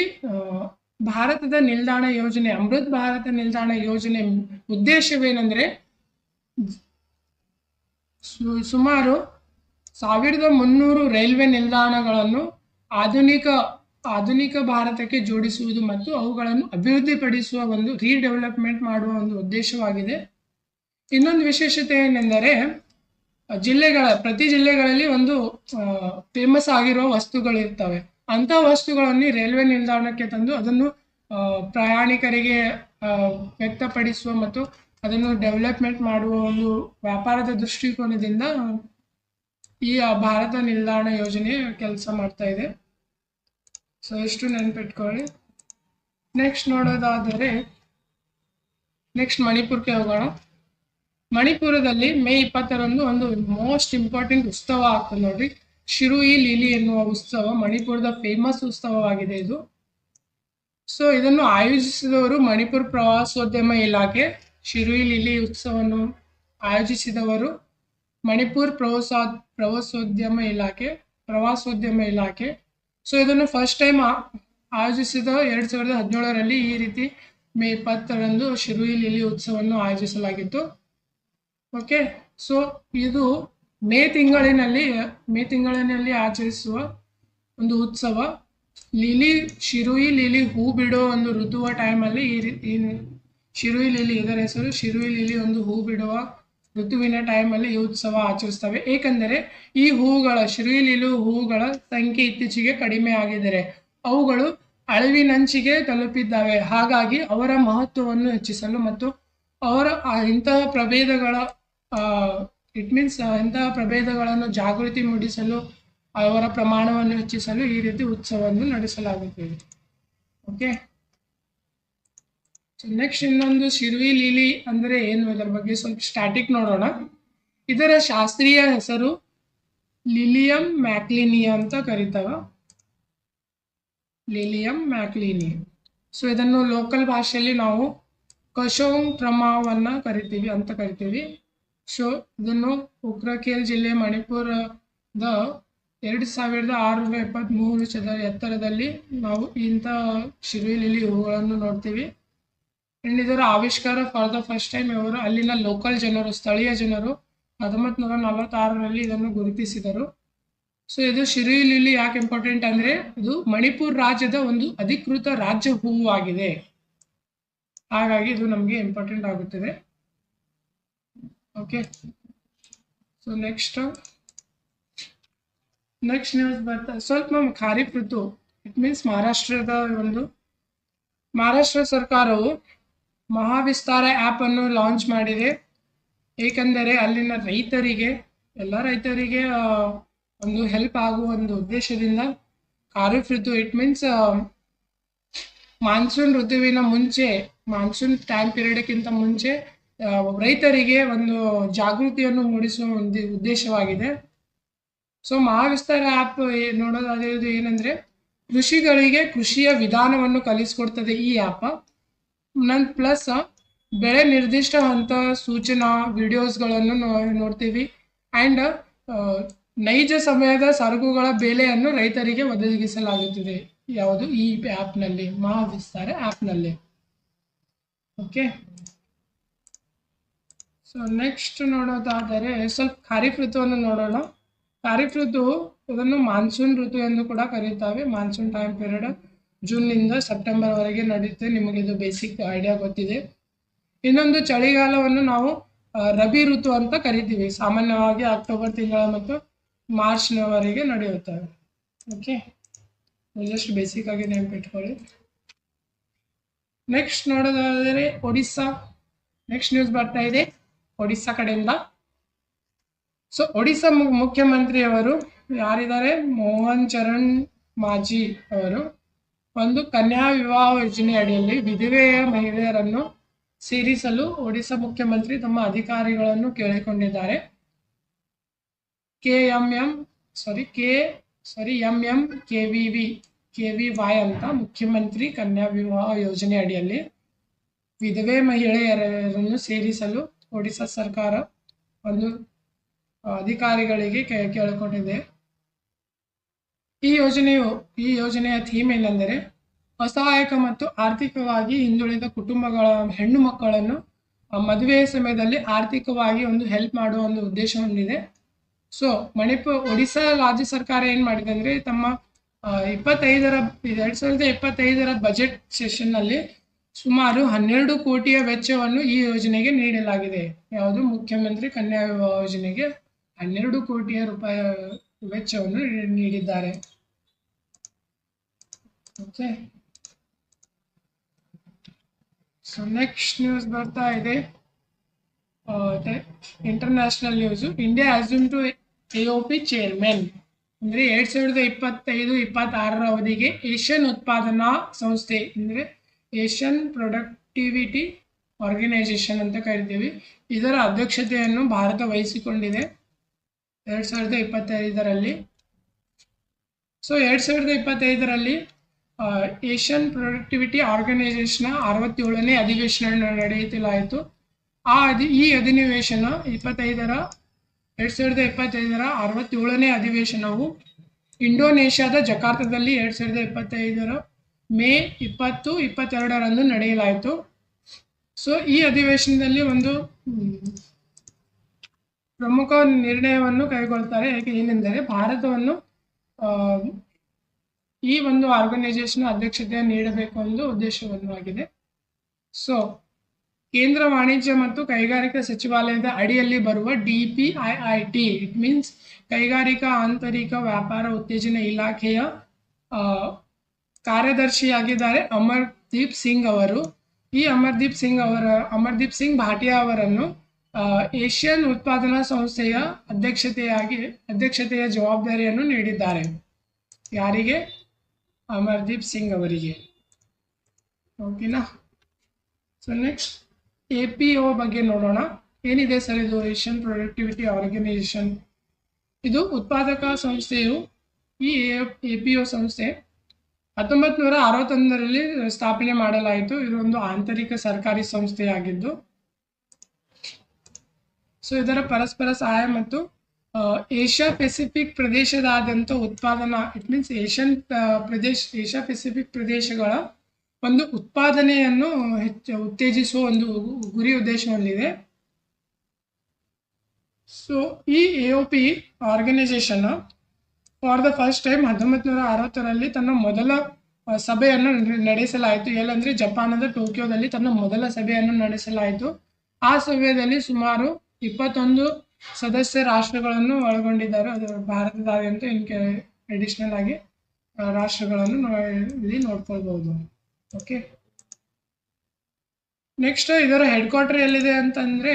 ಭಾರತದ ನಿಲ್ದಾಣ ಯೋಜನೆ, ಅಮೃತ್ ಭಾರತ ನಿಲ್ದಾಣ ಯೋಜನೆ ಉದ್ದೇಶವೇನೆಂದರೆ ಸುಮಾರು ಸಾವಿರದ ಮುನ್ನೂರು ರೈಲ್ವೆ ನಿಲ್ದಾಣಗಳನ್ನು ಆಧುನಿಕ ಆಧುನಿಕ ಭಾರತಕ್ಕೆ ಜೋಡಿಸುವುದು ಮತ್ತು ಅವುಗಳನ್ನು ಅಭಿವೃದ್ಧಿಪಡಿಸುವ ಒಂದು ರೀಡೆವಲಪ್ಮೆಂಟ್ ಮಾಡುವ ಒಂದು ಉದ್ದೇಶವಾಗಿದೆ. ಇನ್ನೊಂದು ವಿಶೇಷತೆ ಏನೆಂದರೆ, ಜಿಲ್ಲೆಗಳ, ಪ್ರತಿ ಜಿಲ್ಲೆಗಳಲ್ಲಿ ಒಂದು ಫೇಮಸ್ ಆಗಿರುವ ವಸ್ತುಗಳಿರ್ತವೆ ಅಂಥ ವಸ್ತುಗಳನ್ನು ರೈಲ್ವೆ ನಿಲ್ದಾಣಕ್ಕೆ ತಂದು ಅದನ್ನು ಪ್ರಯಾಣಿಕರಿಗೆ ವ್ಯಕ್ತಪಡಿಸುವ ಮತ್ತು ಅದನ್ನು ಡೆವಲಪ್ಮೆಂಟ್ ಮಾಡುವ ಒಂದು ವ್ಯಾಪಾರದ ದೃಷ್ಟಿಕೋನದಿಂದ ಈ ಭಾರತ ನಿಲ್ದಾಣ ಯೋಜನೆ ಕೆಲಸ ಮಾಡ್ತಾ ಇದೆ. ಸೊ ಎಷ್ಟು ನೆನ್ಪಿಟ್ಕೊಳ್ಳಿ. ನೆಕ್ಸ್ಟ್ ನೋಡೋದಾದರೆ ನೆಕ್ಸ್ಟ್ ಮಣಿಪುರಕ್ಕೆ ಹೋಗೋಣ. ಮಣಿಪುರದಲ್ಲಿ ಮೇ ಇಪ್ಪತ್ತರಂದು ಒಂದು ಮೋಸ್ಟ್ ಇಂಪಾರ್ಟೆಂಟ್ ಉತ್ಸವ ಆಗ್ತದೆ ನೋಡ್ರಿ. ಶಿರುಯಿ ಲೀಲಿ ಎನ್ನುವ ಉತ್ಸವ, ಮಣಿಪುರದ ಫೇಮಸ್ ಉತ್ಸವವಾಗಿದೆ ಇದು. ಸೊ ಇದನ್ನು ಆಯೋಜಿಸಿದವರು ಮಣಿಪುರ ಪ್ರವಾಸೋದ್ಯಮ ಇಲಾಖೆ ಶಿರುಯಿ ಲೀಲಿ ಉತ್ಸವವನ್ನು ಆಯೋಜಿಸಿದವರು ಮಣಿಪುರ್ ಪ್ರವಾಸ, ಪ್ರವಾಸೋದ್ಯಮ ಇಲಾಖೆ ಪ್ರವಾಸೋದ್ಯಮ ಇಲಾಖೆ ಸೊ ಇದನ್ನು ಫಸ್ಟ್ ಟೈಮ್ ಆಯೋಜಿಸಿದ ಎರಡು ಸಾವಿರದ ಹದಿನೇಳರಲ್ಲಿ ಈ ರೀತಿ ಮೇ ಇಪ್ಪತ್ತರಂದು ಶಿರುಯಿ ಲೀಲಿ ಉತ್ಸವವನ್ನು ಆಯೋಜಿಸಲಾಗಿತ್ತು. ಓಕೆ ಸೊ ಇದು ಮೇ ತಿಂಗಳಿನಲ್ಲಿ ಮೇ ತಿಂಗಳಿನಲ್ಲಿ ಆಚರಿಸುವ ಒಂದು ಉತ್ಸವ. ಲಿಲಿ, ಶಿರುಯಿ ಲಿಲಿ ಹೂ ಬಿಡೋ ಒಂದು ಋತುವ ಟೈಮಲ್ಲಿ ಈ ರೀತಿ ಶಿರುಯಿ ಲಿಲಿ ಇದರ ಹೆಸರು ಶಿರುಯಿ ಲಿಲಿ ಒಂದು ಹೂ ಬಿಡುವ ಋತುವಿನ ಟೈಮಲ್ಲಿ ಈ ಉತ್ಸವ ಆಚರಿಸ್ತವೆ ಏಕೆಂದರೆ ಈ ಹೂಗಳ ಶ್ರೀಲೀಲು ಲಿಲು ಹೂಗಳ ಸಂಖ್ಯೆ ಇತ್ತೀಚೆಗೆ ಕಡಿಮೆ ಆಗಿದರೆ ಅವುಗಳು ಅಳಿವಿನಂಚಿಗೆ ತಲುಪಿದ್ದಾವೆ. ಹಾಗಾಗಿ ಅವರ ಮಹತ್ವವನ್ನು ಹೆಚ್ಚಿಸಲು ಮತ್ತು ಅವರ ಇಂತಹ ಪ್ರಭೇದಗಳ ಇಟ್ ಮೀನ್ಸ್ ಇಂತಹ ಪ್ರಭೇದಗಳನ್ನು ಜಾಗೃತಿ ಮೂಡಿಸಲು, ಅವರ ಪ್ರಮಾಣವನ್ನು ಹೆಚ್ಚಿಸಲು ಈ ರೀತಿ ಉತ್ಸವವನ್ನು ನಡೆಸಲಾಗುತ್ತದೆ. ಓಕೆ ನೆಕ್ಸ್ಟ್ ಇನ್ನೊಂದು ಶಿರ್ವಿ, ಲೀಲಿ ಅಂದರೆ ಏನು ಇದರ ಬಗ್ಗೆ ಸ್ವಲ್ಪ ಸ್ಟ್ಯಾಟಿಕ್ ನೋಡೋಣ. ಇದರ ಶಾಸ್ತ್ರೀಯ ಹೆಸರು ಲಿಲಿಯಂ ಮ್ಯಾಕ್ಲಿನಿಯಾ ಅಂತ ಕರೀತಾವ ಲಿಲಿಯಂ ಮ್ಯಾಕ್ಲಿನಿ ಸೊ ಇದನ್ನು ಲೋಕಲ್ ಭಾಷೆಯಲ್ಲಿ ನಾವು ಕಶೋಂಗ್ ಪ್ರಮಾವನ್ನ ಕರಿತೀವಿ ಅಂತ ಕರಿತೀವಿ. ಸೊ ಇದನ್ನು ಉಕ್ರಕೇಲ್ ಜಿಲ್ಲೆ ಮಣಿಪುರದ ಎರಡು ಸಾವಿರದ ಆರುನೂರ ಎಪ್ಪತ್ತ್ಮೂರು ಚದರ ಎತ್ತರದಲ್ಲಿ ನಾವು ಇಂಥ ಶಿರ್ವಿ, ಲಿಲಿ ಹೂಗಳನ್ನು ನೋಡ್ತೀವಿ. ಆ್ಯಂಡ್ ಇದರ ಆವಿಷ್ಕಾರ ಫಾರ್ ದ ಫಸ್ಟ್ ಟೈಮ್ ಇವರು ಅಲ್ಲಿನ ಲೋಕಲ್ ಜನರು, ಸ್ಥಳೀಯ ಜನರು ಹತ್ತೊಂಬತ್ತು ನೂರ ನಲವತ್ತಾರರಲ್ಲಿ ಇದನ್ನು ಗುರುತಿಸಿದರು. ಸೊ ಇದು ಶಿರಿಲಿಲಿ ಯಾಕೆ ಇಂಪಾರ್ಟೆಂಟ್ ಅಂದ್ರೆ ಇದು ಮಣಿಪುರ್ ರಾಜ್ಯದ ಒಂದು ಅಧಿಕೃತ ರಾಜ್ಯ ಹೂವಾಗಿದೆ ಹಾಗಾಗಿ ಇದು ನಮಗೆ ಇಂಪಾರ್ಟೆಂಟ್ ಆಗುತ್ತದೆ. Okay so next next news ಬರ್ತಾ, ಸ್ವಲ್ಪ ಖಾರಿಫ್ ಋತು ಇಟ್ ಮೀನ್ಸ್ ಮಹಾರಾಷ್ಟ್ರದ ಒಂದು, ಮಹಾರಾಷ್ಟ್ರ ಸರ್ಕಾರವು ಮಹಾವಿಸ್ತಾರ ಆ್ಯಪ್ ಅನ್ನು ಲಾಂಚ್ ಮಾಡಿದೆ. ಏಕೆಂದರೆ ಅಲ್ಲಿನ ರೈತರಿಗೆ, ಎಲ್ಲ ರೈತರಿಗೆ ಒಂದು ಹೆಲ್ಪ್ ಆಗುವ ಒಂದು ಉದ್ದೇಶದಿಂದ ಖಾರಿಫ್ ಋತು ಇಟ್ ಮೀನ್ಸ್ ಮಾನ್ಸೂನ್ ಋತುವಿನ ಮುಂಚೆ ಮಾನ್ಸೂನ್ ಟೈಮ್ ಪೀರಿಯಡ್ಕ್ಕಿಂತ ಮುಂಚೆ ರೈತರಿಗೆ ಒಂದು ಜಾಗೃತಿಯನ್ನು ಮೂಡಿಸುವ ಒಂದು ಉದ್ದೇಶವಾಗಿದೆ. ಸೊ ಮಹಾವಿಸ್ತಾರ ಆ್ಯಪ್ ಏನಂದರೆ ಏನಂದ್ರೆ, ಕೃಷಿಗಳಿಗೆ ಕೃಷಿಯ ವಿಧಾನವನ್ನು ಕಲಿಸ್ಕೊಡ್ತದೆ ಈ ಆ್ಯಪ್ ನನ್ ಪ್ಲಸ್ ಬೆಳೆ ನಿರ್ದಿಷ್ಟ ಹಂತ ಸೂಚನಾ ವಿಡಿಯೋಸ್ಗಳನ್ನು ನೋಡ್ತೀವಿ. ಆ್ಯಂಡ್ ನೈಜ ಸಮಯದ ಸರಕುಗಳ ಬೆಲೆಯನ್ನು ರೈತರಿಗೆ ಒದಗಿಸಲಾಗುತ್ತಿದೆ. ಯಾವುದು? ಈ ಆ್ಯಪ್ನಲ್ಲಿ, ಮಹಾವಿಸ್ತಾರ ಆ್ಯಪ್ನಲ್ಲಿ. ಓಕೆ. ಸೊ, ನೆಕ್ಸ್ಟ್ ನೋಡೋದಾದರೆ, ಸ್ವಲ್ಪ ಖಾರಿಫ್ ಋತುವನ್ನು ನೋಡೋಣ. ಖಾರಿಫ್ ಋತು, ಇದನ್ನು ಮಾನ್ಸೂನ್ ಋತು ಎಂದು ಕೂಡ ಕರೀತಾವೆ ಮಾನ್ಸೂನ್ ಟೈಮ್ ಪೀರಿಯಡ್. ಜೂನ್ನಿಂದ ಸೆಪ್ಟೆಂಬರ್ವರೆಗೆ ನಡೆಯುತ್ತೆ. ನಿಮಗೆ ಇದು ಬೇಸಿಕ್ ಐಡಿಯಾ ಗೊತ್ತಿದೆ. ಇನ್ನೊಂದು ಚಳಿಗಾಲವನ್ನು ನಾವು ರಬಿ ಋತು ಅಂತ ಕರಿತೀವಿ. ಸಾಮಾನ್ಯವಾಗಿ ಅಕ್ಟೋಬರ್ ತಿಂಗಳ ಮತ್ತು ಮಾರ್ಚ್ನವರೆಗೆ ನಡೆಯುತ್ತವೆ ಓಕೆ ಜಸ್ಟ್ ಬೇಸಿಕ್ ಆಗಿ ನೆನಪಿಟ್ಕೊಳ್ಳಿ. ನೆಕ್ಸ್ಟ್ ನೋಡೋದಾದರೆ ಒಡಿಸ್ಸಾ. ನೆಕ್ಸ್ಟ್ ನ್ಯೂಸ್ ಬರ್ತಾ ಇದೆ. ಒಡಿಸ್ಸಾ ಕಡೆಯಿಂದ. ಸೊ ಒಡಿಸ್ಸಾ ಮುಖ್ಯಮಂತ್ರಿಯವರು ಯಾರಿದ್ದಾರೆ? ಮೋಹನ್ ಚರಣ್ ಮಾಜಿ ಅವರು. ಒಂದು ಕನ್ಯಾ ವಿವಾಹ ಯೋಜನೆ ಅಡಿಯಲ್ಲಿ ವಿಧವೆಯ ಮಹಿಳೆಯರನ್ನು ಸೇರಿಸಲು ಒಡಿಶಾ ಮುಖ್ಯಮಂತ್ರಿ ತಮ್ಮ ಅಧಿಕಾರಿಗಳನ್ನು ಕೇಳಿಕೊಂಡಿದ್ದಾರೆ. K M M sorry K sorry M M K V K V Y ಅಂತ ಮುಖ್ಯಮಂತ್ರಿ ಕನ್ಯಾ ವಿವಾಹ ಯೋಜನೆ ಅಡಿಯಲ್ಲಿ ವಿಧವೆ ಮಹಿಳೆಯರನ್ನು ಸೇರಿಸಲು ಒಡಿಶಾ ಸರ್ಕಾರ ಒಂದು, ಅಧಿಕಾರಿಗಳಿಗೆ ಕೇಳಿಕೊಂಡಿದೆ. ಈ ಯೋಜನೆಯು, ಈ ಯೋಜನೆಯ ಥೀಮ್ ಏನೆಂದರೆ ಅಸಹಾಯಕ ಮತ್ತು ಆರ್ಥಿಕವಾಗಿ ಹಿಂದುಳಿದ ಕುಟುಂಬಗಳ ಹೆಣ್ಣು ಮಕ್ಕಳನ್ನು ಮದುವೆಯ ಸಮಯದಲ್ಲಿ ಆರ್ಥಿಕವಾಗಿ ಒಂದು ಹೆಲ್ಪ್ ಮಾಡುವ ಒಂದು ಉದ್ದೇಶ ಹೊಂದಿದೆ. ಸೊ ಮಣಿಪುರ್ ಒಡಿಶಾ ರಾಜ್ಯ ಸರ್ಕಾರ ಏನು ಮಾಡಿದೆ ಅಂದರೆ ತಮ್ಮ ಇಪ್ಪತ್ತೈದರ, ಎರಡು ಸಾವಿರದ ಇಪ್ಪತ್ತೈದರ ಬಜೆಟ್ ಸೆಷನ್ನಲ್ಲಿ ಸುಮಾರು ಹನ್ನೆರಡು ಕೋಟಿಯ ವೆಚ್ಚವನ್ನು ಈ ಯೋಜನೆಗೆ ನೀಡಲಾಗಿದೆ. ಯಾವುದು ಮುಖ್ಯಮಂತ್ರಿ ಕನ್ಯಾ ಯೋಜನೆಗೆ ಹನ್ನೆರಡು ಕೋಟಿಯ ರೂಪಾಯಿ ವೆಚ್ಚವನ್ನು ನೀಡಿದ್ದಾರೆ. ಓಕೆ ಸೊ ನೆಕ್ಸ್ಟ್ ನ್ಯೂಸ್ ಬರ್ತಾ ಇದೆ. International news India assume to APO chairman ಅಂದರೆ ಎರಡ್ ಸಾವಿರದ ಇಪ್ಪತ್ತೈದು, ಇಪ್ಪತ್ತಾರರ ಅವಧಿಗೆ ಏಷ್ಯನ್ ಉತ್ಪಾದನಾ ಸಂಸ್ಥೆ, ಅಂದರೆ ಏಷ್ಯನ್ ಪ್ರೊಡಕ್ಟಿವಿಟಿ ಆರ್ಗನೈಸೇಷನ್ ಅಂತ ಕರಿತೀವಿ. ಇದರ ಅಧ್ಯಕ್ಷತೆಯನ್ನು ಭಾರತ ವಹಿಸಿಕೊಂಡಿದೆ. ಎರಡ್ ಸಾವಿರದ ಇಪ್ಪತ್ತೈದರಲ್ಲಿ. ಸೊ ಎರಡ್ ಸಾವಿರದ ಇಪ್ಪತ್ತೈದರಲ್ಲಿ ಏಷ್ಯನ್ ಪ್ರೊಡಕ್ಟಿವಿಟಿ ಆರ್ಗನೈಸೇಷನ್ ಅರವತ್ತೇಳನೇ ಅಧಿವೇಶನ ನಡೆಯುತ್ತಿಲಾಯಿತು ಆ ಅಧಿ, ಈ ಅಧಿನಿವೇಶನ ಇಪ್ಪತ್ತೈದರ, ಎರಡ್ ಸಾವಿರದ ಇಪ್ಪತ್ತೈದರ ಅರವತ್ತೇಳನೇ ಅಧಿವೇಶನವು ಇಂಡೋನೇಷ್ಯಾದ ಜಕಾರ್ತದಲ್ಲಿ ಎರಡ್ ಸಾವಿರದ ಇಪ್ಪತ್ತೈದರ ಮೇ ಇಪ್ಪತ್ತು, ಇಪ್ಪತ್ತೆರಡರಂದು ನಡೆಯಲಾಯಿತು. ಸೊ ಈ ಅಧಿವೇಶನದಲ್ಲಿ ಒಂದು ಪ್ರಮುಖ ನಿರ್ಣಯವನ್ನು ಕೈಗೊಳ್ತಾರೆ. ಯಾಕೆ ಏನೆಂದರೆ ಭಾರತವನ್ನು ಈ ಒಂದು ಆರ್ಗನೈಸೇಷನ್ ಅಧ್ಯಕ್ಷತೆ ನೀಡಬೇಕು ಎಂದು ಉದ್ದೇಶವನ್ನು ಆಗಿದೆ ಸೊ ಕೇಂದ್ರ ವಾಣಿಜ್ಯ ಮತ್ತು ಕೈಗಾರಿಕಾ ಸಚಿವಾಲಯದ ಅಡಿಯಲ್ಲಿ ಬರುವ D P I I T it means ಕೈಗಾರಿಕಾ ಆಂತರಿಕ ವ್ಯಾಪಾರ ಉತ್ತೇಜನ ಇಲಾಖೆಯ ಕಾರ್ಯದರ್ಶಿಯಾಗಿದ್ದಾರೆ ಅಮರ್ದೀಪ್ ಸಿಂಗ್ ಅವರು. ಈ ಅಮರ್ದೀಪ್ ಸಿಂಗ್ ಅವರ, ಅಮರ್ದೀಪ್ ಸಿಂಗ್ ಭಾಟಿಯಾ ಅವರನ್ನು ಏಷ್ಯನ್ ಉತ್ಪಾದನಾ ಸಂಸ್ಥೆಯ ಅಧ್ಯಕ್ಷತೆಯಾಗಿ, ಅಧ್ಯಕ್ಷತೆಯ ಜವಾಬ್ದಾರಿಯನ್ನು ನೀಡಿದ್ದಾರೆ. ಯಾರಿಗೆ? ಅಮರ್ದೀಪ್ ಸಿಂಗ್ ಅವರಿಗೆ. ಓಕೆನಾ? So next A P O ಬಗ್ಗೆ ನೋಡೋಣ. ಏನಿದೆ ಸರ್ ಇದು? Asian productivity organisation. ಇದು ಉತ್ಪಾದಕ ಸಂಸ್ಥೆಯು ಈ ಎ ಪಿ ಒ ಸಂಸ್ಥೆ ಹತ್ತೊಂಬತ್ತು ನೂರ ಅರವತ್ತೊಂದರಲ್ಲಿ ಸ್ಥಾಪನೆ ಮಾಡಲಾಯಿತು. ಇದು ಒಂದು ಆಂತರಿಕ ಸರ್ಕಾರಿ ಸಂಸ್ಥೆಯಾಗಿದ್ದು ಸೊ ಇದರ ಪರಸ್ಪರ ಸಹಾಯ ಮತ್ತು ಏಷ್ಯಾ ಪೆಸಿಫಿಕ್ ಪ್ರದೇಶದಾದ್ಯಂತ ಉತ್ಪಾದನಾ ಇಟ್ ಮೀನ್ಸ್ ಏಷ್ಯನ್ ಪ್ರದೇಶ, ಏಷ್ಯಾ ಪೆಸಿಫಿಕ್ ಪ್ರದೇಶಗಳ ಒಂದು ಉತ್ಪಾದನೆಯನ್ನು ಹೆಚ್ಚು, ಉತ್ತೇಜಿಸುವ ಒಂದು ಗುರಿ ಉದ್ದೇಶ ಹೊಂದಿದೆ ಸೊ, ಈ A P organisation for the first time ಹತ್ತೊಂಬತ್ತು ನೂರ ಅರವತ್ತರಲ್ಲಿ ತನ್ನ ಮೊದಲ ಸಭೆಯನ್ನು ನಡೆಸಲಾಯಿತು. ಎಲ್ಲಂದ್ರೆ ಜಪಾನದ ಟೋಕಿಯೋದಲ್ಲಿ ತನ್ನ ಮೊದಲ ಸಭೆಯನ್ನು ನಡೆಸಲಾಯಿತು. ಆ ಸಭೆಯಲ್ಲಿ ಸುಮಾರು ಇಪ್ಪತ್ತೊಂದು ಸದಸ್ಯ ರಾಷ್ಟ್ರಗಳನ್ನು ಒಳಗೊಂಡಿದ್ದಾರೆ. ಅದು ಭಾರತದಾದ್ಯಂತ ಇನ್ಕೆ ಅಡಿಷನಲ್ ಆಗಿ ರಾಷ್ಟ್ರಗಳನ್ನು ಇಲ್ಲಿ ನೋಡ್ಕೊಳ್ಬಹುದು ಓಕೆ ನೆಕ್ಸ್ಟ್ ಇದರ ಹೆಡ್ ಕ್ವಾರ್ಟರ್ ಎಲ್ಲಿದೆ ಅಂತಂದ್ರೆ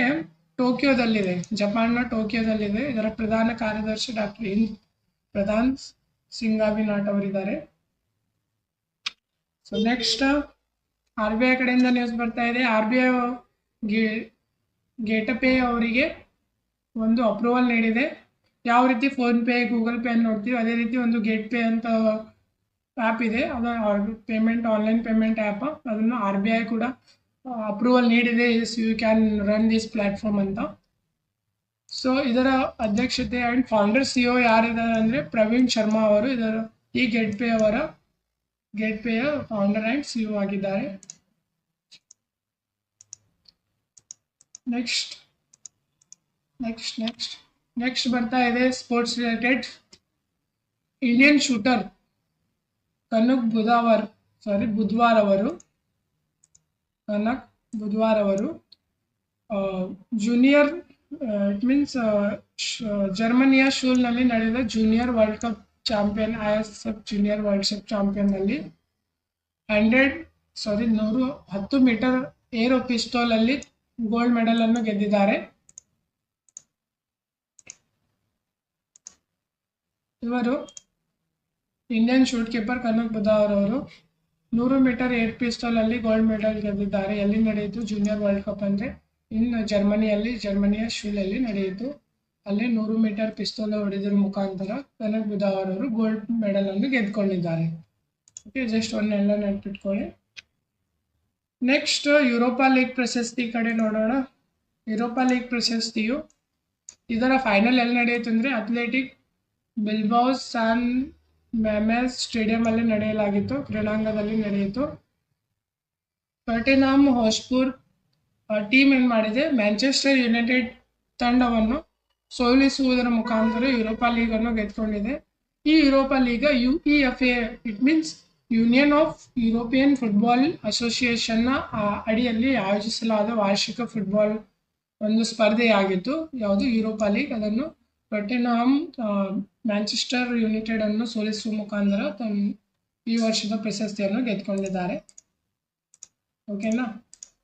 ಟೋಕಿಯೋದಲ್ಲಿದೆ. ಜಪಾನ್ನ ಟೋಕಿಯೋದಲ್ಲಿದೆ. ಇದರ ಪ್ರಧಾನ ಕಾರ್ಯದರ್ಶಿ ಡಾಕ್ಟರ್ ಇನ್ ಪ್ರಧಾನ್ ಸಿಂಗಾಬಿನಾಟ್ ಅವರಿದ್ದಾರೆ. So next R B I ಕಡೆಯಿಂದ ನ್ಯೂಸ್ ಬರ್ತಾ ಇದೆ. ಆರ್ ಬಿ ಐ ಗೇಟಪೇ ಅವರಿಗೆ ಒಂದು ಅಪ್ರೂವಲ್ ನೀಡಿದೆ. ಯಾವ ರೀತಿ ಫೋನ್ ಪೇ ಗೂಗಲ್ ಪೇ ನೋಡ್ತೀವಿ, ಅದೇ ರೀತಿ ಒಂದು ಗೇಟ್ ಪೇ ಅಂತ ಆ್ಯಪ್ ಇದೆ. ಅದು ಪೇಮೆಂಟ್ ಆನ್ಲೈನ್ ಪೇಮೆಂಟ್ ಆ್ಯಪ್ ಅದನ್ನು ಆರ್ ಬಿ ಐ ಕೂಡ ಅಪ್ರೂವಲ್ ನೀಡಿದೆ. Is you can run this platform ಅಂತ. ಸೊ ಇದರ ಅಧ್ಯಕ್ಷತೆ ಆ್ಯಂಡ್ ಫೌಂಡರ್ ಸಿ ಒ ಯಾರಿದ್ದಾರೆ ಅಂದರೆ ಪ್ರವೀಣ್ ಶರ್ಮಾ ಅವರು ಇದರ ಈ ಗೇಟ್ ಪೇ ಅವರ ಗೇಟ್ ಪೇಯ ಫೌಂಡರ್ ಆ್ಯಂಡ್ ಸಿ ಒ ಆಗಿದ್ದಾರೆ. ನೆಕ್ಸ್ಟ್ ನೆಕ್ಸ್ಟ್ ನೆಕ್ಸ್ಟ್ ನೆಕ್ಸ್ಟ್ ಬರ್ತಾ ಇದೆ sports related Indian shooter Kanak Budhwar sorry Budhwar ಅವರು ಕನಕ್ ಬುಧವಾರ ಅವರು ಜೂನಿಯರ್ ಇಟ್ ಮೀನ್ಸ್ ಜರ್ಮನಿಯ ಶೂಲ್ನಲ್ಲಿ ನಡೆದ junior world cup champion I S F junior world cup ಚಾಂಪಿಯನ್ನಲ್ಲಿ hundred sorry ನೂರು ಹತ್ತು ಮೀಟರ್ ಏರೋ ಪಿಸ್ತೂಲಲ್ಲಿ ಗೋಲ್ಡ್ ಮೆಡಲ್ ಅನ್ನು ಗೆದ್ದಿದ್ದಾರೆ. ಇವರು ಇಂಡಿಯನ್ ಶೂಟ್ ಕೀಪರ್ ಕನಕ್ ಅವರು ನೂರು ಮೀಟರ್ ಏರ್ ಪಿಸ್ತೋಲ್ ಅಲ್ಲಿ ಗೋಲ್ಡ್ ಮೆಡಲ್ ಗೆದ್ದಿದ್ದಾರೆ. ಎಲ್ಲಿ ನಡೆಯಿತು? ಜೂನಿಯರ್ ವರ್ಲ್ಡ್ ಕಪ್ ಅಂದ್ರೆ ಇನ್ನು ಜರ್ಮನಿಯಲ್ಲಿ, ಜರ್ಮನಿಯ ಶೂಲಲ್ಲಿ ನಡೆಯಿತು. ಅಲ್ಲಿ ನೂರು ಮೀಟರ್ ಪಿಸ್ತೋಲ್ ಹೊಡೆದ್ರ ಮುಖಾಂತರ ಕನಕ್ ಅವರು ಗೋಲ್ಡ್ ಮೆಡಲ್ ಅನ್ನು ಗೆದ್ದುಕೊಂಡಿದ್ದಾರೆ. ಓಕೆ ಜಸ್ಟ್ ಒಂದೆಲ್ಲ ನೆನ್ಪಿಟ್ಕೊಳ್ಳಿ. ನೆಕ್ಸ್ಟ್ ಯುರೋಪಾ ಲೀಗ್ ಪ್ರಶಸ್ತಿ ಕಡೆ ನೋಡೋಣ. ಯುರೋಪಾ ಲೀಗ್ ಪ್ರಶಸ್ತಿಯು ಇದರ ಫೈನಲ್ ಎಲ್ಲಿ ನಡೆಯಿತು ಅಂದರೆ ಅಥ್ಲೆಟಿಕ್ ಬಿಲ್ಬೌಸ್ ಸ್ಯಾನ್ ಸ್ಟೇಡಿಯಂ ಅಲ್ಲಿ ನಡೆಯಲಾಗಿತ್ತು. ಕ್ರೀಡಾಂಗದಲ್ಲಿ ನಡೆಯಿತು. ಪರ್ಟಿನಾಮ್ ಹೋಸ್ಪುರ್ ಟೀಮ್ ಏನು ಮಾಡಿದೆ? ಮ್ಯಾಂಚೆಸ್ಟರ್ ಯುನೈಟೆಡ್ ತಂಡವನ್ನು ಸೋಲಿಸುವುದರ ಮುಖಾಂತರ ಯುರೋಪಾ ಲೀಗ್ ಅನ್ನು ಗೆದ್ಕೊಂಡಿದೆ. ಈ Europa League U E F A it means Union of European Football ಅಸೋಸಿಯೇಷನ್ನ ಅಡಿಯಲ್ಲಿ ಆಯೋಜಿಸಲಾದ ವಾರ್ಷಿಕ ಫುಟ್ಬಾಲ್ ಒಂದು ಸ್ಪರ್ಧೆಯಾಗಿತ್ತು ಯಾವುದು? Europa League. ಅದನ್ನು ಟೊಟೆನಾಮ್ ಮ್ಯಾಂಚೆಸ್ಟರ್ ಯುನೈಟೆಡ್ ಅನ್ನು ಸೋಲಿಸುವ ಮುಖಾಂತರ ತಮ್ಮ ಈ ವರ್ಷದ ಪ್ರಶಸ್ತಿಯನ್ನು ಗೆದ್ದುಕೊಂಡಿದ್ದಾರೆ. ಓಕೆನಾ?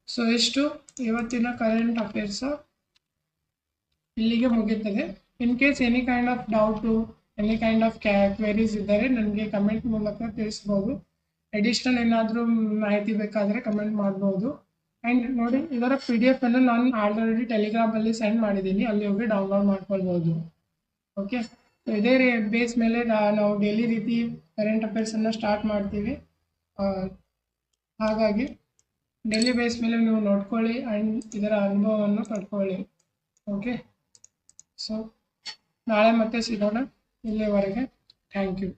ಸೊ ಇಷ್ಟು. ಇವತ್ತಿನ ಕರೆಂಟ್ ಅಫೇರ್ಸ್ ಇಲ್ಲಿಗೆ ಮುಗಿಯುತ್ತದೆ in case any kind of doubt any kind of queries ಇದ್ದರೆ ನನಗೆ ಕಮೆಂಟ್ ಮೂಲಕ ತಿಳಿಸ್ಬೋದು. ಅಡಿಷ್ನಲ್ ಏನಾದರೂ ಮಾಹಿತಿ ಬೇಕಾದರೆ ಕಮೆಂಟ್ ಮಾಡ್ಬೋದು. ಆ್ಯಂಡ್ ನೋಡಿ, ಇದರ ಪಿ ಡಿ ಎಫ್ ಅನ್ನು ನಾನು ಆಲ್ರೆಡಿ ಟೆಲಿಗ್ರಾಮಲ್ಲಿ ಸೆಂಡ್ ಮಾಡಿದ್ದೀನಿ. ಅಲ್ಲಿ ಹೋಗಿ ಡೌನ್ಲೋಡ್ ಮಾಡ್ಕೊಳ್ಬೋದು. ಓಕೆ ಇದೇ ಬೇಸ್ ಮೇಲೆ ನಾವು ಡೈಲಿ ರೀತಿ ಕರೆಂಟ್ ಅಫೇರ್ಸನ್ನು ಸ್ಟಾರ್ಟ್ ಮಾಡ್ತೀವಿ. ಹಾಗಾಗಿ ಡೈಲಿ ಬೇಸ್ ಮೇಲೆ ನೀವು ನೋಡ್ಕೊಳ್ಳಿ ಆ್ಯಂಡ್ ಇದರ ಅನುಭವವನ್ನು ಪಡ್ಕೊಳ್ಳಿ. ಓಕೆ ಸೊ ನಾಳೆ ಮತ್ತೆ ಸಿಗೋಣ. వెళ్ళే వరకే థ్యాంక్ యూ